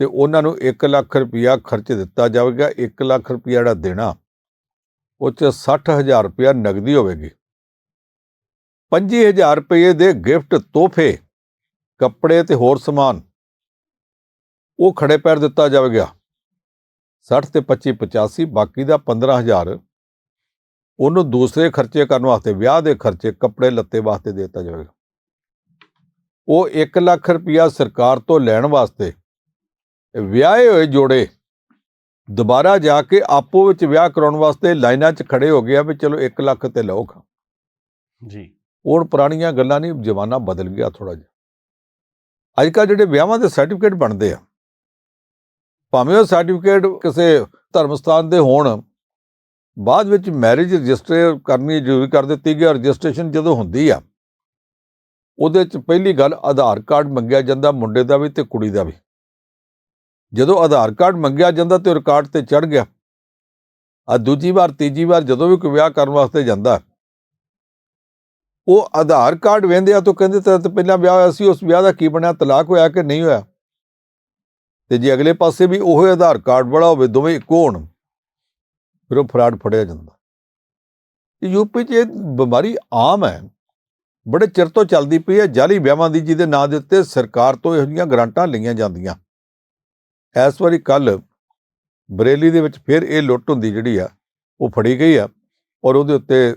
ਤੇ ਉਹਨਾਂ ਨੂੰ 1 ਲੱਖ ਰੁਪਇਆ ਖਰਚ ਦਿੱਤਾ ਜਾਵੇਗਾ 1 ਲੱਖ ਰੁਪਇਆ ਜਿਹੜਾ ਦੇਣਾ, ਉਹ 'ਚ 60000 ਰੁਪਇਆ ਨਗਦੀ ਹੋਵੇਗੀ। 25000 ਰੁਪਏ ਦੇ ਗਿਫਟ, ਤੋਹਫੇ, ਕੱਪੜੇ ਤੇ ਹੋਰ ਸਮਾਨ, ਉਹ ਖੜੇ ਪੈਰ ਦਿੱਤਾ ਜਾਵੇਗਾ। 60 ਤੇ 25 85 ਬਾਕੀ ਦਾ 15000 ਉਹਨੂੰ ਦੂਸਰੇ ਖਰਚੇ ਕਰਨ ਵਾਸਤੇ, ਵਿਆਹ ਦੇ ਖਰਚੇ, ਕੱਪੜੇ ਲੱਤੇ ਵਾਸਤੇ ਦੇ ਦਿੱਤਾ ਜਾਵੇਗਾ। ਉਹ 1 ਲੱਖ ਰੁਪਇਆ ਸਰਕਾਰ ਤੋਂ ਲੈਣ ਵਾਸਤੇ ਵਿਆਹੇ ਹੋਏ ਜੋੜੇ ਦੁਬਾਰਾ ਜਾ ਕੇ ਆਪੋ ਵਿੱਚ ਵਿਆਹ ਕਰਾਉਣ ਵਾਸਤੇ ਲਾਈਨਾਂ 'ਚ ਖੜੇ ਹੋ ਗਿਆ ਵੀ ਚਲੋ 1 ਲੱਖ ਤੇ ਲਓ ਖਾਂ। ਜੀ। ਹੁਣ ਪੁਰਾਣੀਆਂ ਗੱਲਾਂ ਨਹੀਂ ਜ਼ਮਾਨਾ ਬਦਲ ਗਿਆ ਥੋੜਾ ਜਿਹਾ। ਅੱਜ ਕੱਲ੍ਹ ਜਿਹੜੇ ਵਿਆਹਾਂ ਦੇ ਸਰਟੀਫਿਕੇਟ ਬਣਦੇ ਆ ਭਾਵੇਂ ਉਹ ਸਰਟੀਫਿਕੇਟ ਕਿਸੇ ਧਰਮ ਸਥਾਨ ਦੇ ਹੋਣ ਬਾਅਦ ਵਿੱਚ ਮੈਰਿਜ ਰਜਿਸਟਰ ਕਰਨੀ ਜ਼ਰੂਰੀ ਕਰ ਦਿੱਤੀ ਗਈ ਰਜਿਸਟ੍ਰੇਸ਼ਨ ਜਦੋਂ ਹੁੰਦੀ ਆ ਉਹਦੇ ਚ ਪਹਿਲੀ ਗੱਲ ਆਧਾਰ ਕਾਰਡ ਮੰਗਿਆ ਜਾਂਦਾ ਮੁੰਡੇ ਦਾ ਵੀ ਤੇ ਕੁੜੀ ਦਾ ਵੀ। ਜਦੋਂ ਆਧਾਰ ਕਾਰਡ ਮੰਗਿਆ ਜਾਂਦਾ ਤੇ ਰਿਕਾਰਡ ਤੇ ਚੜ ਗਿਆ। ਆ ਦੂਜੀ ਵਾਰ, ਤੀਜੀ ਵਾਰ ਜਦੋਂ ਵੀ ਕੋਈ ਵਿਆਹ ਕਰਨ ਵਾਸਤੇ ਜਾਂਦਾ, ਉਹ ਆਧਾਰ ਕਾਰਡ ਵੇਂਦੇ ਆ ਤਾਂ ਕਹਿੰਦੇ ਤਾਂ ਪਹਿਲਾਂ ਵਿਆਹ ਹੋਇਆ ਸੀ, ਉਸ ਵਿਆਹ ਦਾ ਕੀ ਬਣਿਆ, ਤਲਾਕ ਹੋਇਆ ਕਿ ਨਹੀਂ ਹੋਇਆ? ਤੇ ਜੇ ਅਗਲੇ ਪਾਸੇ ਵੀ ਉਹ ਆਧਾਰ ਕਾਰਡ ਵਾਲਾ ਹੋਵੇ, ਦੋਵੇਂ ਇੱਕੋ ਹੋਣ, ਫਿਰ ਉਹ ਫਰਾਡ ਫੜਿਆ ਜਾਂਦਾ। ਯੂਪੀ 'ਚ ਇਹ ਬਿਮਾਰੀ ਆਮ ਹੈ। ਬੜੇ ਚਿਰ ਤੋਂ ਚੱਲਦੀ ਪਈ ਹੈ। ਜਾਲੀ ਵਿਆਹਾਂ ਦੀ ਜਿਹਦੇ ਨਾਂ ਦੇ ਉੱਤੇ ਸਰਕਾਰ ਤੋਂ ਇਹੋ ਜਿਹੀਆਂ ਗ੍ਰਾਂਟਾਂ ਲਈਆਂ ਜਾਂਦੀਆਂ। ਇਸ ਵਾਰੀ ਕੱਲ ਬਰੇਲੀ ਦੇ ਵਿੱਚ ਫਿਰ ਇਹ ਲੁੱਟ ਹੁੰਦੀ ਜਿਹੜੀ ਆ, ਉਹ ਫੜੀ ਗਈ ਆ ਔਰ ਉਹਦੇ ਉੱਤੇ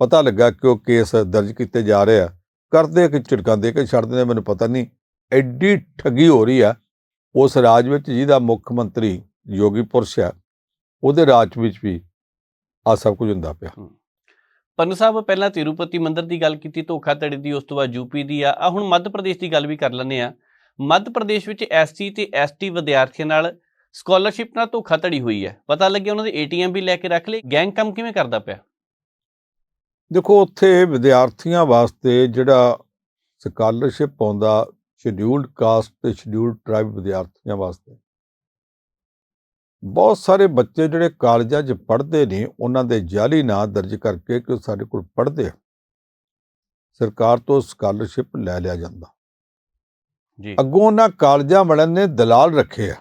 ਪਤਾ ਲੱਗਾ ਕਿ ਉਹ ਕੇਸ ਦਰਜ ਕੀਤੇ ਜਾ ਰਹੇ ਆ। ਕਰਦੇ ਕਿ ਝਿੜਕਾਂ ਦੇ ਕੇ ਛੱਡ ਦਿੰਦੇ ਮੈਨੂੰ ਪਤਾ ਨਹੀਂ। ਐਡੀ ਠੱਗੀ ਹੋ ਰਹੀ ਆ। ਉਸ ਰਾਜ ਵਿੱਚ ਜਿਹਦਾ ਮੁੱਖ ਮੰਤਰੀ ਯੋਗੀ ਪੁਰਸ਼ ਆ, ਉਹਦੇ ਰਾਜ ਵਿੱਚ ਵੀ ਆ ਸਭ ਕੁਝ ਹੁੰਦਾ ਪਿਆ। ਪੰਨ ਸਾਹਿਬ, ਪਹਿਲਾਂ ਤਿਰੂਪਤੀ ਮੰਦਿਰ ਦੀ ਗੱਲ ਕੀਤੀ, ਧੋਖਾਧੜੀ ਦੀ, ਉਸ ਤੋਂ ਬਾਅਦ ਯੂਪੀ ਦੀ ਆ। ਆ ਹੁਣ ਮੱਧ ਪ੍ਰਦੇਸ਼ ਦੀ ਗੱਲ ਵੀ ਕਰ ਲੈਂਦੇ ਆ। ਮੱਧ ਪ੍ਰਦੇਸ਼ ਵਿੱਚ ਐਸਸੀ ਤੇ ਐਸਟੀ ਵਿਦਿਆਰਥੀਆਂ ਨਾਲ ਸਕਾਲਰਸ਼ਿਪ ਨਾਲ ਧੋਖਾਧੜੀ ਹੋਈ ਹੈ। ਪਤਾ ਲੱਗਿਆ ਉਹਨਾਂ ਦੇ ਏਟੀਐਮ ਵੀ ਲੈ ਕੇ ਰੱਖ ਲਏ। ਗੈਂਗ ਕੰਮ ਕਿਵੇਂ ਕਰਦਾ ਪਿਆ? ਦੇਖੋ, ਉੱਥੇ ਵਿਦਿਆਰਥੀਆਂ ਵਾਸਤੇ ਜਿਹੜਾ ਸਕਾਲਰਸ਼ਿਪ ਆਉਂਦਾ ਸ਼ਡਿਊਲਡ ਕਾਸਟ ਤੇ ਸ਼ਡਿਊਲਡ ਟ੍ਰਾਈਬ ਵਿਦਿਆਰਥੀਆਂ ਵਾਸਤੇ, ਬਹੁਤ ਸਾਰੇ ਬੱਚੇ ਜਿਹੜੇ ਕਾਲਜਾਂ 'ਚ ਪੜ੍ਹਦੇ ਨੇ, ਉਹਨਾਂ ਦੇ ਜਾਲੀ ਨਾਂ ਦਰਜ ਕਰਕੇ ਕਿ ਸਾਡੇ ਕੋਲ ਪੜ੍ਹਦੇ ਆ। ਸਰਕਾਰ ਤੋਂ ਸਕਾਲਰਸ਼ਿਪ ਲੈ ਲਿਆ ਜਾਂਦਾ। ਜੀ। ਅੱਗੋਂ ਉਹਨਾਂ ਕਾਲਜਾਂ ਵਾਲਿਆਂ ਨੇ ਦਲਾਲ ਰੱਖੇ ਆ।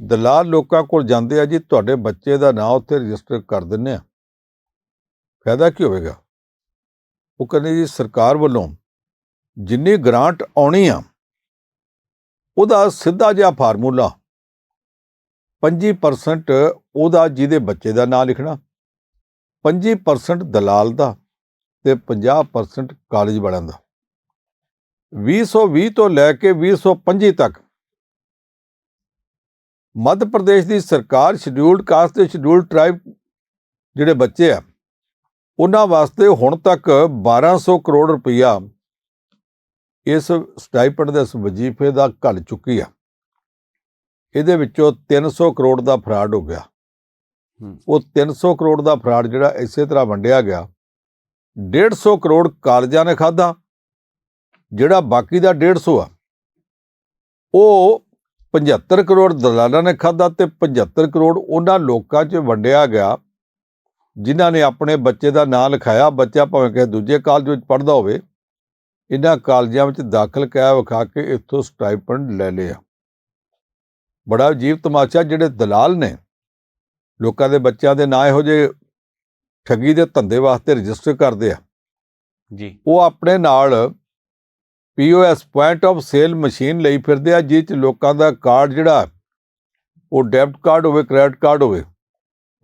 ਦਲਾਲ ਲੋਕਾਂ ਕੋਲ ਜਾਂਦੇ ਆ ਜੀ, ਤੁਹਾਡੇ ਬੱਚੇ ਦਾ ਨਾਂ ਉੱਥੇ ਰਜਿਸਟਰ ਕਰ ਦਿੰਨੇ ਆ। ਫਾਇਦਾ ਕੀ ਹੋਵੇਗਾ? ਉਹ ਕਹਿੰਦੇ ਜੀ, ਸਰਕਾਰ ਵੱਲੋਂ ਜਿੰਨੀ ਗ੍ਰਾਂਟ ਆਉਣੀ ਆ, ਉਹਦਾ ਸਿੱਧਾ ਜਿਹਾ ਫਾਰਮੂਲਾ 25% ਉਹਦਾ ਜਿਹਦੇ ਬੱਚੇ ਦਾ ਨਾਂ ਲਿਖਣਾ 25% ਦਲਾਲ ਦਾ ਤੇ 50% ਕਾਲਜ ਵਾਲਿਆਂ ਦਾ। 2020 ਤੋਂ ਲੈ ਕੇ 2025 ਤੱਕ। ਮੱਧ ਪ੍ਰਦੇਸ਼ ਦੀ ਸਰਕਾਰ ਸ਼ਡਿਊਲਡ ਕਾਸਟ ਤੇ ਸ਼ਡਿਊਲਡ ਟ੍ਰਾਈਬ ਜਿਹੜੇ ਬੱਚੇ ਆ ਉਹਨਾਂ ਵਾਸਤੇ ਹੁਣ ਤੱਕ 1200 ਕਰੋੜ ਰੁਪਈਆ ਇਸ ਸਟਾਈਪੈਂਡ ਦੇ ਇਸ ਵਜ਼ੀਫੇ ਦਾ ਘੱਲ ਚੁੱਕੀ ਆ। ਇਹਦੇ ਵਿੱਚੋਂ 300 ਕਰੋੜ ਦਾ ਫਰਾਡ ਹੋ ਗਿਆ। ਉਹ 300 ਕਰੋੜ ਦਾ ਫਰਾਡ ਜਿਹੜਾ ਇਸੇ ਤਰ੍ਹਾਂ ਵੰਡਿਆ ਗਿਆ। 150 ਕਰੋੜ ਕਾਲਜਾਂ ਨੇ ਖਾਦਾ ਜਿਹੜਾ ਬਾਕੀ ਦਾ 150 ਆ ਉਹ 75 ਕਰੋੜ ਦਲਾਲਾਂ ਨੇ ਖਾਦਾ ਤੇ 75 ਕਰੋੜ ਉਹਨਾਂ ਲੋਕਾਂ 'ਚ ਵੰਡਿਆ ਗਿਆ ਜਿਨ੍ਹਾਂ ਨੇ ਆਪਣੇ ਬੱਚੇ ਦਾ ਨਾਂ ਲਿਖਾਇਆ ਬੱਚਾ ਭਾਵੇਂ ਕਿਸੇ ਦੂਜੇ ਕਾਲਜ ਵਿੱਚ ਪੜ੍ਹਦਾ ਹੋਵੇ ਇਹਨਾਂ ਕਾਲਜਾਂ ਵਿੱਚ ਦਾਖਲ ਕਰਾ ਵਿਖਾ ਕੇ ਇੱਥੋਂ ਸਟਾਈਪੈਂਡ ਲੈ ਲਿਆ ਬੜਾ ਅਜੀਬ ਤਮਾਸ਼ਾ ਜਿਹੜੇ ਦਲਾਲ ਨੇ ਲੋਕਾਂ ਦੇ ਬੱਚਿਆਂ ਦੇ ਨਾਂ ਇਹੋ ਜਿਹੇ ਠੱਗੀ ਦੇ ਧੰਦੇ ਵਾਸਤੇ ਰਜਿਸਟਰ ਕਰਦੇ ਆ। ਜੀ। ਉਹ ਆਪਣੇ ਨਾਲ POS point of sale machine ਲਈ ਫਿਰਦੇ ਆ ਜਿਸ ਚ ਲੋਕਾਂ ਦਾ ਕਾਰਡ ਜਿਹੜਾ, ਉਹ ਡੈਬਿਟ ਕਾਰਡ ਹੋਵੇ ਕ੍ਰੈਡਿਟ ਕਾਰਡ ਹੋਵੇ,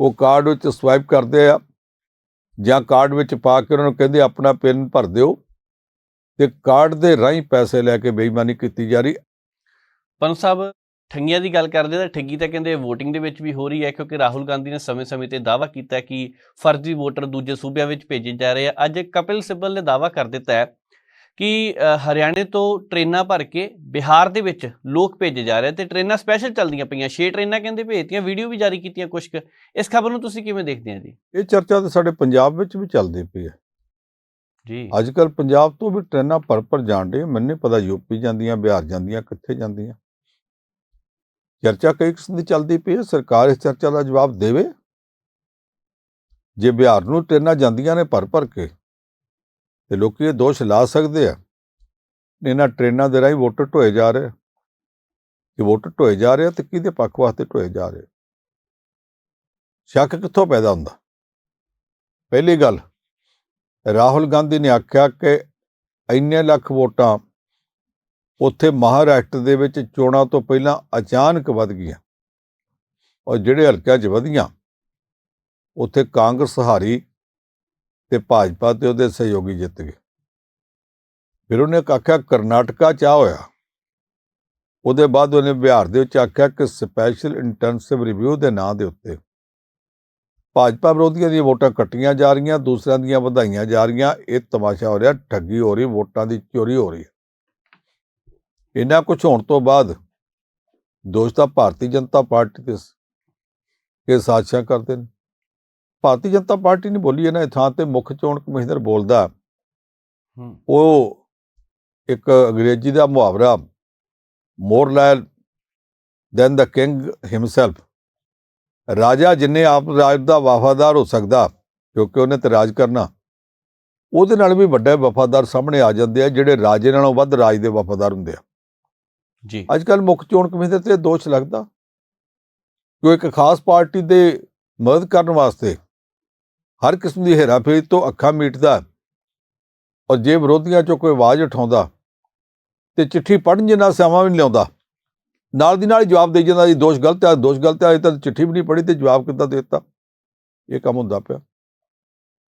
ਉਹ ਕਾਰਡ ਵਿੱਚ ਸਵਾਈਪ ਕਰਦੇ ਆ, ਜਾਂ ਕਾਰਡ ਵਿੱਚ ਪਾ ਕੇ ਉਹਨਾਂ ਨੂੰ ਕਹਿੰਦੇ ਆਪਣਾ ਪਿਨ ਭਰ ਦਿਓ, ਤੇ ਕਾਰਡ ਦੇ ਰਾਹੀਂ ਪੈਸੇ ਲੈ ਕੇ ਬੇਈਮਾਨੀ ਕੀਤੀ ਜਾ ਰਹੀ। ਪੰਨੂ ਸਾਹਿਬ, ਠੱਗੀਆਂ ਦੀ ਗੱਲ ਕਰਦੇ ਤਾਂ ਠੱਗੀ ਤਾਂ ਕਹਿੰਦੇ VOTING ਦੇ ਵਿੱਚ ਵੀ ਹੋ ਰਹੀ ਹੈ, ਕਿਉਂਕਿ ਰਾਹੁਲ ਗਾਂਧੀ ਨੇ ਸਮੇਂ-ਸਮੇਂ ਤੇ ਦਾਅਵਾ ਕੀਤਾ ਕਿ ਫਰਜ਼ੀ ਵੋਟਰ ਦੂਜੇ ਸੂਬਿਆਂ ਵਿੱਚ ਭੇਜੇ ਜਾ ਰਹੇ ਆ। ਅੱਜ ਕਪਿਲ ਸਿੱਬਲ ਨੇ ਦਾਅਵਾ ਕਰ ਦਿੱਤਾ ਹੈ ਕਿ ਹਰਿਆਣੇ ਤੋਂ ਟ੍ਰੇਨਾਂ ਭਰ ਕੇ ਬਿਹਾਰ ਦੇ ਵਿੱਚ ਲੋਕ ਭੇਜੇ ਜਾ ਰਹੇ ਤੇ ਟ੍ਰੇਨਾਂ ਸਪੈਸ਼ਲ ਚੱਲਦੀਆਂ ਪਈਆਂ। 6 ਟ੍ਰੇਨਾਂ ਕਹਿੰਦੇ ਭੇਜਤੀਆਂ ਵੀਡੀਓ ਵੀ ਜਾਰੀ ਕੀਤੀਆਂ ਕੁਛ ਕੁ। ਇਸ ਖਬਰ ਨੂੰ ਤੁਸੀਂ ਕਿਵੇਂ ਦੇਖਦੇ ਆ ਜੀ? ਇਹ ਚਰਚਾ ਤਾਂ ਸਾਡੇ ਪੰਜਾਬ ਵਿੱਚ ਵੀ ਚੱਲਦੀ ਪਈ ਹੈ। ਜੀ। ਅੱਜ ਕੱਲ ਪੰਜਾਬ ਤੋਂ ਵੀ ਟ੍ਰੇਨਾਂ ਭਰ ਭਰ ਜਾਣ ਡੇ ਮੈਨੂੰ ਪਤਾ ਯੂਪੀ ਜਾਂਦੀਆਂ ਬਿਹਾਰ ਜਾਂਦੀਆਂ ਕਿੱਥੇ ਜਾਂਦੀਆਂ। ਚਰਚਾ ਕਈ ਕਿਸਮ ਦੀ ਚੱਲਦੀ ਪਈ ਹੈ ਸਰਕਾਰ ਇਸ ਚਰਚਾ ਦਾ ਜਵਾਬ ਦੇਵੇ। ਜੇ ਬਿਹਾਰ ਨੂੰ ਟ੍ਰੇਨਾਂ ਜਾਂਦੀਆਂ ਨੇ ਭਰ ਭਰ ਕੇ ਤੇ ਲੋਕੀ ਇਹ ਦੋਸ਼ ਲਾ ਸਕਦੇ ਆ। ਇਹਨਾਂ ਟ੍ਰੇਨਾਂ ਦੇ ਰਾਹੀਂ ਵੋਟਰ ਢੋਏ ਜਾ ਰਹੇ ਕਿ ਵੋਟਰ ਢੋਏ ਜਾ ਰਹੇ ਆ ਤੇ ਕਿਹਦੇ ਪੱਖ ਵਾਸਤੇ ਢੋਏ ਜਾ ਰਹੇ ਸ਼ੱਕ ਕਿੱਥੋਂ ਪੈਦਾ ਹੁੰਦਾ? ਪਹਿਲੀ ਗੱਲ, ਰਾਹੁਲ ਗਾਂਧੀ ਨੇ ਆਖਿਆ ਕਿ ਇੰਨੇ ਲੱਖ ਵੋਟਾਂ ਉੱਥੇ ਮਹਾਰਾਸ਼ਟਰ ਦੇ ਵਿੱਚ ਚੋਣਾਂ ਤੋਂ ਪਹਿਲਾਂ ਅਚਾਨਕ ਵਧ ਗਈਆਂ ਔਰ ਜਿਹੜੇ ਹਲਕਿਆਂ 'ਚ ਵਧੀਆਂ, ਉੱਥੇ ਕਾਂਗਰਸ ਹਾਰੀ ਤੇ ਭਾਜਪਾ ਤੇ ਉਹਦੇ ਸਹਿਯੋਗੀ ਜਿੱਤ ਗਏ। ਫਿਰ ਉਹਨੇ ਆਖਿਆ, ਕਰਨਾਟਕਾ 'ਚ ਆ ਹੋਇਆ। ਉਹਦੇ ਬਾਅਦ ਉਹਨੇ ਬਿਹਾਰ ਦੇ ਵਿੱਚ ਆਖਿਆ ਕਿ ਸਪੈਸ਼ਲ ਇੰਟੈਂਸਿਵ ਰਿਵਿਊ ਦੇ ਨਾਂ ਦੇ ਉੱਤੇ ਭਾਜਪਾ ਵਿਰੋਧੀਆਂ ਦੀਆਂ ਵੋਟਾਂ ਕੱਟੀਆਂ ਜਾ ਰਹੀਆਂ, ਦੂਸਰਿਆਂ ਦੀਆਂ ਵਧਾਈਆਂ ਜਾ ਰਹੀਆਂ। ਇਹ ਤਮਾਸ਼ਾ ਹੋ ਰਿਹਾ, ਠੱਗੀ ਹੋ ਰਹੀ, ਵੋਟਾਂ ਦੀ ਚੋਰੀ ਹੋ ਰਹੀ ਹੈ। ਇਹਨਾਂ ਕੁਝ ਹੋਣ ਤੋਂ ਬਾਅਦ ਦੋਸ਼ ਤਾਂ ਭਾਰਤੀ ਜਨਤਾ ਪਾਰਟੀ ਤੇ ਸ- ਇਹ ਸਾਜ਼ਿਸ਼ਾਂ ਕਰਦੇ ਨੇ। ਭਾਰਤੀ ਜਨਤਾ ਪਾਰਟੀ ਨੇ ਬੋਲੀ ਹੈ ਨਾ ਇਹ ਥਾਂ ਤੇ ਮੁੱਖ ਚੋਣ ਕਮਿਸ਼ਨਰ ਬੋਲਦਾ ਉਹ ਇੱਕ ਅੰਗਰੇਜ਼ੀ ਦਾ ਮੁਹਾਵਰਾ more loyal than the king himself ਰਾਜਾ ਜਿੰਨੇ ਆਪ ਰਾਜ ਦਾ ਵਫਾਦਾਰ ਹੋ ਸਕਦਾ ਕਿਉਂਕਿ ਉਹਨੇ ਤੇ ਰਾਜ ਕਰਨਾ ਉਹਦੇ ਨਾਲ ਵੀ ਵੱਡੇ ਵਫਾਦਾਰ ਸਾਹਮਣੇ ਆ ਜਾਂਦੇ ਆ ਜਿਹੜੇ ਰਾਜੇ ਨਾਲੋਂ ਵੱਧ ਰਾਜ ਦੇ ਵਫਾਦਾਰ ਹੁੰਦੇ ਆ। ਜੀ। ਅੱਜ ਕੱਲ ਮੁੱਖ ਚੋਣ ਕਮਿਸ਼ਨਰ ਤੇ ਦੋਸ਼ ਲੱਗਦਾ ਕਿ ਉਹ ਇੱਕ ਖਾਸ ਪਾਰਟੀ ਦੇ ਮਦਦ ਕਰਨ ਵਾਸਤੇ ਹਰ ਕਿਸਮ ਦੀ ਹੇਰਾਫੇਰੀ ਤੋਂ ਅੱਖਾਂ ਮੀਟਦਾ ਔਰ ਜੇ ਵਿਰੋਧੀਆਂ ਚੋਂ ਕੋਈ ਆਵਾਜ਼ ਉਠਾਉਂਦਾ ਤੇ ਚਿੱਠੀ ਪੜ੍ਹਨ ਜਿੰਨਾ ਸਮਾਂ ਵੀ ਨਹੀਂ ਲਿਆਉਂਦਾ। ਨਾਲ ਦੀ ਨਾਲ ਜਵਾਬ ਦੇ ਜਾਂਦਾ ਜੀ, ਦੋਸ਼ ਗਲਤ ਹੈ ਦੋਸ਼ ਗਲਤ ਹੈ ਇਹ ਤਾਂ ਚਿੱਠੀ ਵੀ ਨਹੀਂ ਪੜ੍ਹੀ ਤੇ ਜਵਾਬ ਕਿੱਦਾਂ ਦੇ ਦਿੱਤਾ? ਇਹ ਕੰਮ ਹੁੰਦਾ ਪਿਆ।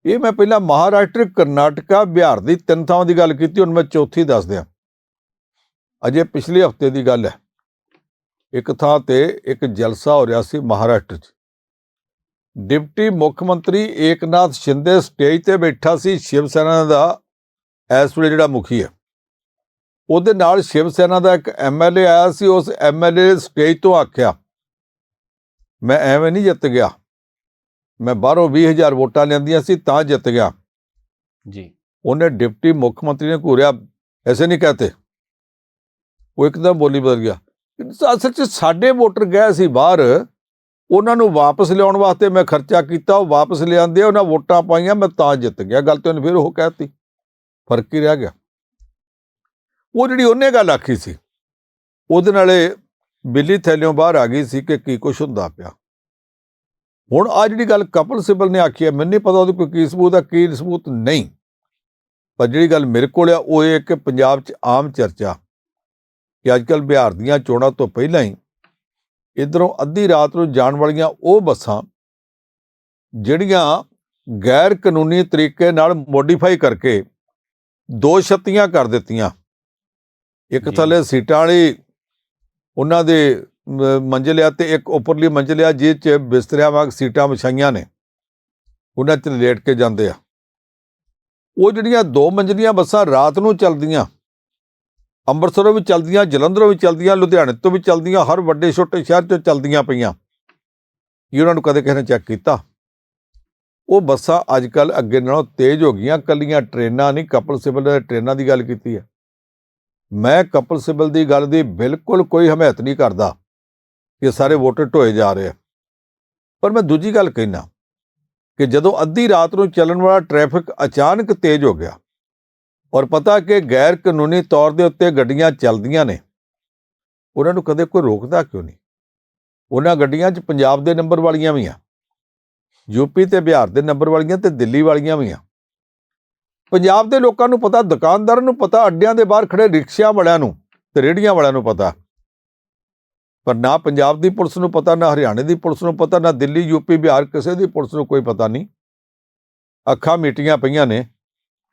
ਇਹ ਮੈਂ ਪਹਿਲਾਂ ਮਹਾਰਾਸ਼ਟਰ, ਕਰਨਾਟਕਾ, ਬਿਹਾਰ ਦੀ ਤਿੰਨ ਥਾਵਾਂ ਦੀ ਗੱਲ ਕੀਤੀ, ਹੁਣ ਮੈਂ ਚੌਥੀ ਦੱਸ ਦਿਆਂ। ਅਜੇ ਪਿਛਲੇ ਹਫ਼ਤੇ ਦੀ ਗੱਲ ਹੈ। ਇੱਕ ਥਾਂ ਤੇ ਇੱਕ ਜਲਸਾ ਹੋ ਰਿਹਾ ਸੀ ਮਹਾਰਾਸ਼ਟਰ 'ਚ। ਡਿਪਟੀ ਮੁੱਖ ਮੰਤਰੀ ਏਕਨਾਥ ਸ਼ਿੰਦੇ ਸਟੇਜ ਤੇ ਬੈਠਾ ਸੀ ਸ਼ਿਵ ਸੈਨਾ ਦਾ ਇਸ ਵੇਲੇ ਜਿਹੜਾ ਮੁਖੀ ਹੈ। ਉਹਦੇ ਨਾਲ ਸ਼ਿਵ ਸੈਨਾ ਦਾ ਇੱਕ ਐਮਐਲਏ ਆਇਆ ਸੀ ਉਸ ਐਮਐਲਏ ਸਟੇਜ ਤੋਂ ਆਖਿਆ ਮੈਂ ਐਵੇਂ ਨਹੀਂ ਜਿੱਤ ਗਿਆ। ਮੈਂ ਬਾਹਰੋਂ 20000 ਵੋਟਾਂ ਲੈਂਦੀਆਂ ਸੀ ਤਾਂ ਜਿੱਤ ਗਿਆ। ਜੀ। ਉਹਨੇ ਡਿਪਟੀ ਮੁੱਖ ਮੰਤਰੀ ਨੇ ਘੂਰਿਆ ਐਸੇ ਨਹੀਂ ਕਹਤੇ। ਉਹ ਇੱਕਦਮ ਬੋਲੀ ਬਦਲ ਗਿਆ। ਅਸਲ 'ਚ ਸਾਡੇ ਵੋਟਰ ਗਏ ਸੀ ਬਾਹਰ ਉਹਨਾਂ ਨੂੰ ਵਾਪਸ ਲਿਆਉਣ ਵਾਸਤੇ ਮੈਂ ਖਰਚਾ ਕੀਤਾ, ਉਹ ਵਾਪਸ ਲਿਆਂਦੇ ਉਹਨਾਂ ਵੋਟਾਂ ਪਾਈਆਂ, ਮੈਂ ਤਾਂ ਜਿੱਤ ਗਿਆ। ਗੱਲ ਤੇ ਉਹਨੇ ਫਿਰ ਉਹ ਕਹਿਤੀ। ਫ਼ਰਕ ਹੀ ਰਹਿ ਗਿਆ। ਉਹ ਜਿਹੜੀ ਉਹਨੇ ਗੱਲ ਆਖੀ ਸੀ, ਉਹਦੇ ਨਾਲੇ ਬਿੱਲੀ ਥੈਲਿਓਂ ਬਾਹਰ ਆ ਗਈ ਸੀ ਕਿ ਕੀ ਕੁਛ ਹੁੰਦਾ ਪਿਆ। ਹੁਣ ਆ ਜਿਹੜੀ ਗੱਲ ਕਪਲ ਸਿਬਲ ਨੇ ਆਖੀ ਹੈ, ਮੈਨੂੰ ਨਹੀਂ ਪਤਾ ਉਹਦੇ ਕੋਈ ਕੀ ਸਬੂਤ ਆ, ਕੀ ਸਬੂਤ ਨਹੀਂ। ਪਰ ਜਿਹੜੀ ਗੱਲ ਮੇਰੇ ਕੋਲ ਆ, ਉਹ ਇਹ ਕਿ ਪੰਜਾਬ 'ਚ ਆਮ ਚਰਚਾ ਕਿ ਅੱਜਕੱਲ ਬਿਹਾਰ ਦੀਆਂ ਚੋਣਾਂ ਤੋਂ ਪਹਿਲਾਂ ਹੀ ਇਧਰੋਂ ਅੱਧੀ ਰਾਤ ਨੂੰ ਜਾਣ ਵਾਲੀਆਂ ਉਹ ਬੱਸਾਂ ਜਿਹੜੀਆਂ ਗੈਰ ਕਾਨੂੰਨੀ ਤਰੀਕੇ ਨਾਲ ਮੋਡੀਫਾਈ ਕਰਕੇ ਦੋ ਛੱਤੀਆਂ ਕਰ ਦਿੱਤੀਆਂ। ਇੱਕ। ਥੱਲੇ ਸੀਟਾਂ ਵਾਲੀ ਉਹਨਾਂ ਦੇ ਮੰਜ਼ਿਲ ਆ ਤੇ ਇੱਕ ਉੱਪਰਲੀ ਮੰਜ਼ਿਲ ਆ ਜਿਹ 'ਚ ਬਿਸਤਰਿਆਂ ਵਾਂਗ ਸੀਟਾਂ ਵਿਛਾਈਆਂ ਨੇ। ਉਹਨਾਂ 'ਚ ਲੇਟ ਕੇ ਜਾਂਦੇ ਆ। ਉਹ ਜਿਹੜੀਆਂ ਦੋ ਮੰਜ਼ਲੀਆਂ ਬੱਸਾਂ ਰਾਤ ਨੂੰ ਚੱਲਦੀਆਂ ਅੰਮ੍ਰਿਤਸਰੋਂ ਵੀ ਚੱਲਦੀਆਂ, ਜਲੰਧਰੋਂ ਵੀ ਚੱਲਦੀਆਂ, ਲੁਧਿਆਣੇ ਤੋਂ ਵੀ ਚੱਲਦੀਆਂ, ਹਰ ਵੱਡੇ ਛੋਟੇ ਸ਼ਹਿਰ 'ਚੋਂ ਚੱਲਦੀਆਂ ਪਈਆਂ। ਕੀ ਉਹਨਾਂ ਨੂੰ ਕਦੇ ਕਿਸੇ ਨੇ ਚੈੱਕ ਕੀਤਾ। ਉਹ ਬੱਸਾਂ ਅੱਜ ਕੱਲ ਅੱਗੇ ਨਾਲੋਂ ਤੇਜ਼ ਹੋ ਗਈਆਂ ਕੱਲੀਆਂ ਟ੍ਰੇਨਾਂ ਨਹੀਂ ਕਪਲ ਸਿਬਲ ਨੇ ਟ੍ਰੇਨਾਂ ਦੀ ਗੱਲ ਕੀਤੀ ਹੈ। ਮੈਂ ਕਪਲ ਸਿਬਲ ਦੀ ਗੱਲ ਦੀ ਬਿਲਕੁਲ ਕੋਈ ਹਮਾਇਤ ਨਹੀਂ ਕਰਦਾ ਕਿ ਸਾਰੇ ਵੋਟਰ ਢੋਏ ਜਾ ਰਹੇ ਆ। ਪਰ ਮੈਂ ਦੂਜੀ ਗੱਲ ਕਹਿਣਾ ਕਿ ਜਦੋਂ ਅੱਧੀ ਰਾਤ ਨੂੰ ਚੱਲਣ ਵਾਲਾ ਟ੍ਰੈਫਿਕ ਅਚਾਨਕ ਤੇਜ਼ ਹੋ ਗਿਆ ਔਰ ਪਤਾ ਕਿ ਗੈਰ ਕਾਨੂੰਨੀ ਤੌਰ ਦੇ ਉੱਤੇ ਗੱਡੀਆਂ ਚੱਲਦੀਆਂ ਨੇ। ਉਹਨਾਂ ਨੂੰ ਕਦੇ ਕੋਈ ਰੋਕਦਾ ਕਿਉਂ ਨਹੀਂ? ਉਹਨਾਂ ਗੱਡੀਆਂ 'ਚ ਪੰਜਾਬ ਦੇ ਨੰਬਰ ਵਾਲੀਆਂ ਵੀ ਆ ਯੂਪੀ ਤੇ ਬਿਹਾਰ ਦੇ ਨੰਬਰ ਵਾਲੀਆਂ ਤੇ ਦਿੱਲੀ ਵਾਲੀਆਂ ਵੀ ਆ। ਪੰਜਾਬ ਦੇ ਲੋਕਾਂ ਨੂੰ ਪਤਾ, ਦੁਕਾਨਦਾਰਾਂ ਨੂੰ ਪਤਾ, ਅੱਡਿਆਂ ਦੇ ਬਾਹਰ ਖੜੇ ਰਿਕਸ਼ਿਆਂ ਵਾਲਿਆਂ ਨੂੰ ਤੇ ਰੇਹੜੀਆਂ ਵਾਲਿਆਂ ਨੂੰ ਪਤਾ। ਪਰ ਨਾ ਪੰਜਾਬ ਦੀ ਪੁਲਿਸ ਨੂੰ ਪਤਾ, ਨਾ ਹਰਿਆਣੇ ਦੀ ਪੁਲਿਸ ਨੂੰ ਪਤਾ, ਨਾ ਦਿੱਲੀ ਯੂਪੀ ਬਿਹਾਰ ਕਿਸੇ ਦੀ ਪੁਲਿਸ ਨੂੰ ਕੋਈ ਪਤਾ ਨਹੀਂ। ਅੱਖਾਂ ਮੀਟੀਆਂ ਪਈਆਂ ਨੇ।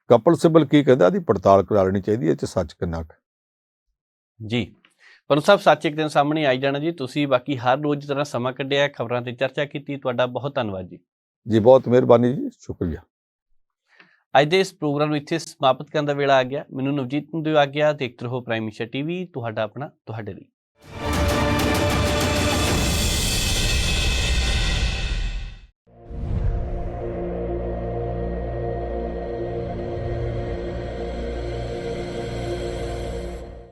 ਕਪਲ ਸਿਬਲ ਕੀ ਕਹਿੰਦਾ? ਦੀ ਪੜਤਾਲ ਕਰਾ ਲੈਣੀ ਚਾਹੀਦੀ ਹੈ ਇਹ ਚ ਸੱਚ ਕਿੰਨਾ ਕੁ ਜੀ। ਪਰਮ ਸਾਹਿਬ ਸੱਚ ਇੱਕ ਦਿਨ ਸਾਹਮਣੇ ਆਈ ਜਾਣਾ ਜੀ। ਤੁਸੀਂ ਬਾਕੀ ਹਰ ਰੋਜ਼ ਤਰ੍ਹਾਂ ਸਮਾਂ ਕੱਢਿਆ ਖਬਰਾਂ ਤੇ ਚਰਚਾ ਕੀਤੀ ਤੁਹਾਡਾ ਬਹੁਤ ਧੰਨਵਾਦ ਜੀ। ਜੀ ਬਹੁਤ ਮਿਹਰਬਾਨੀ ਜੀ। ਸ਼ੁਕਰੀਆ। ਅੱਜ ਦੇ ਇਸ ਪ੍ਰੋਗਰਾਮ ਨੂੰ ਇੱਥੇ ਸਮਾਪਤ ਕਰਨ ਦਾ ਵੇਲਾ ਆ ਗਿਆ। ਮੈਨੂੰ ਨਵਜੀਤ ਨੂੰ ਦਿਓ ਆ ਗਿਆ ਦੇਖਦੇ ਰਹੋ ਪ੍ਰਾਈਮ ਮਿਸ਼ਨ ਟੀਵੀ ਤੁਹਾਡਾ ਆਪਣਾ ਤੁਹਾਡੇ ਲਈ।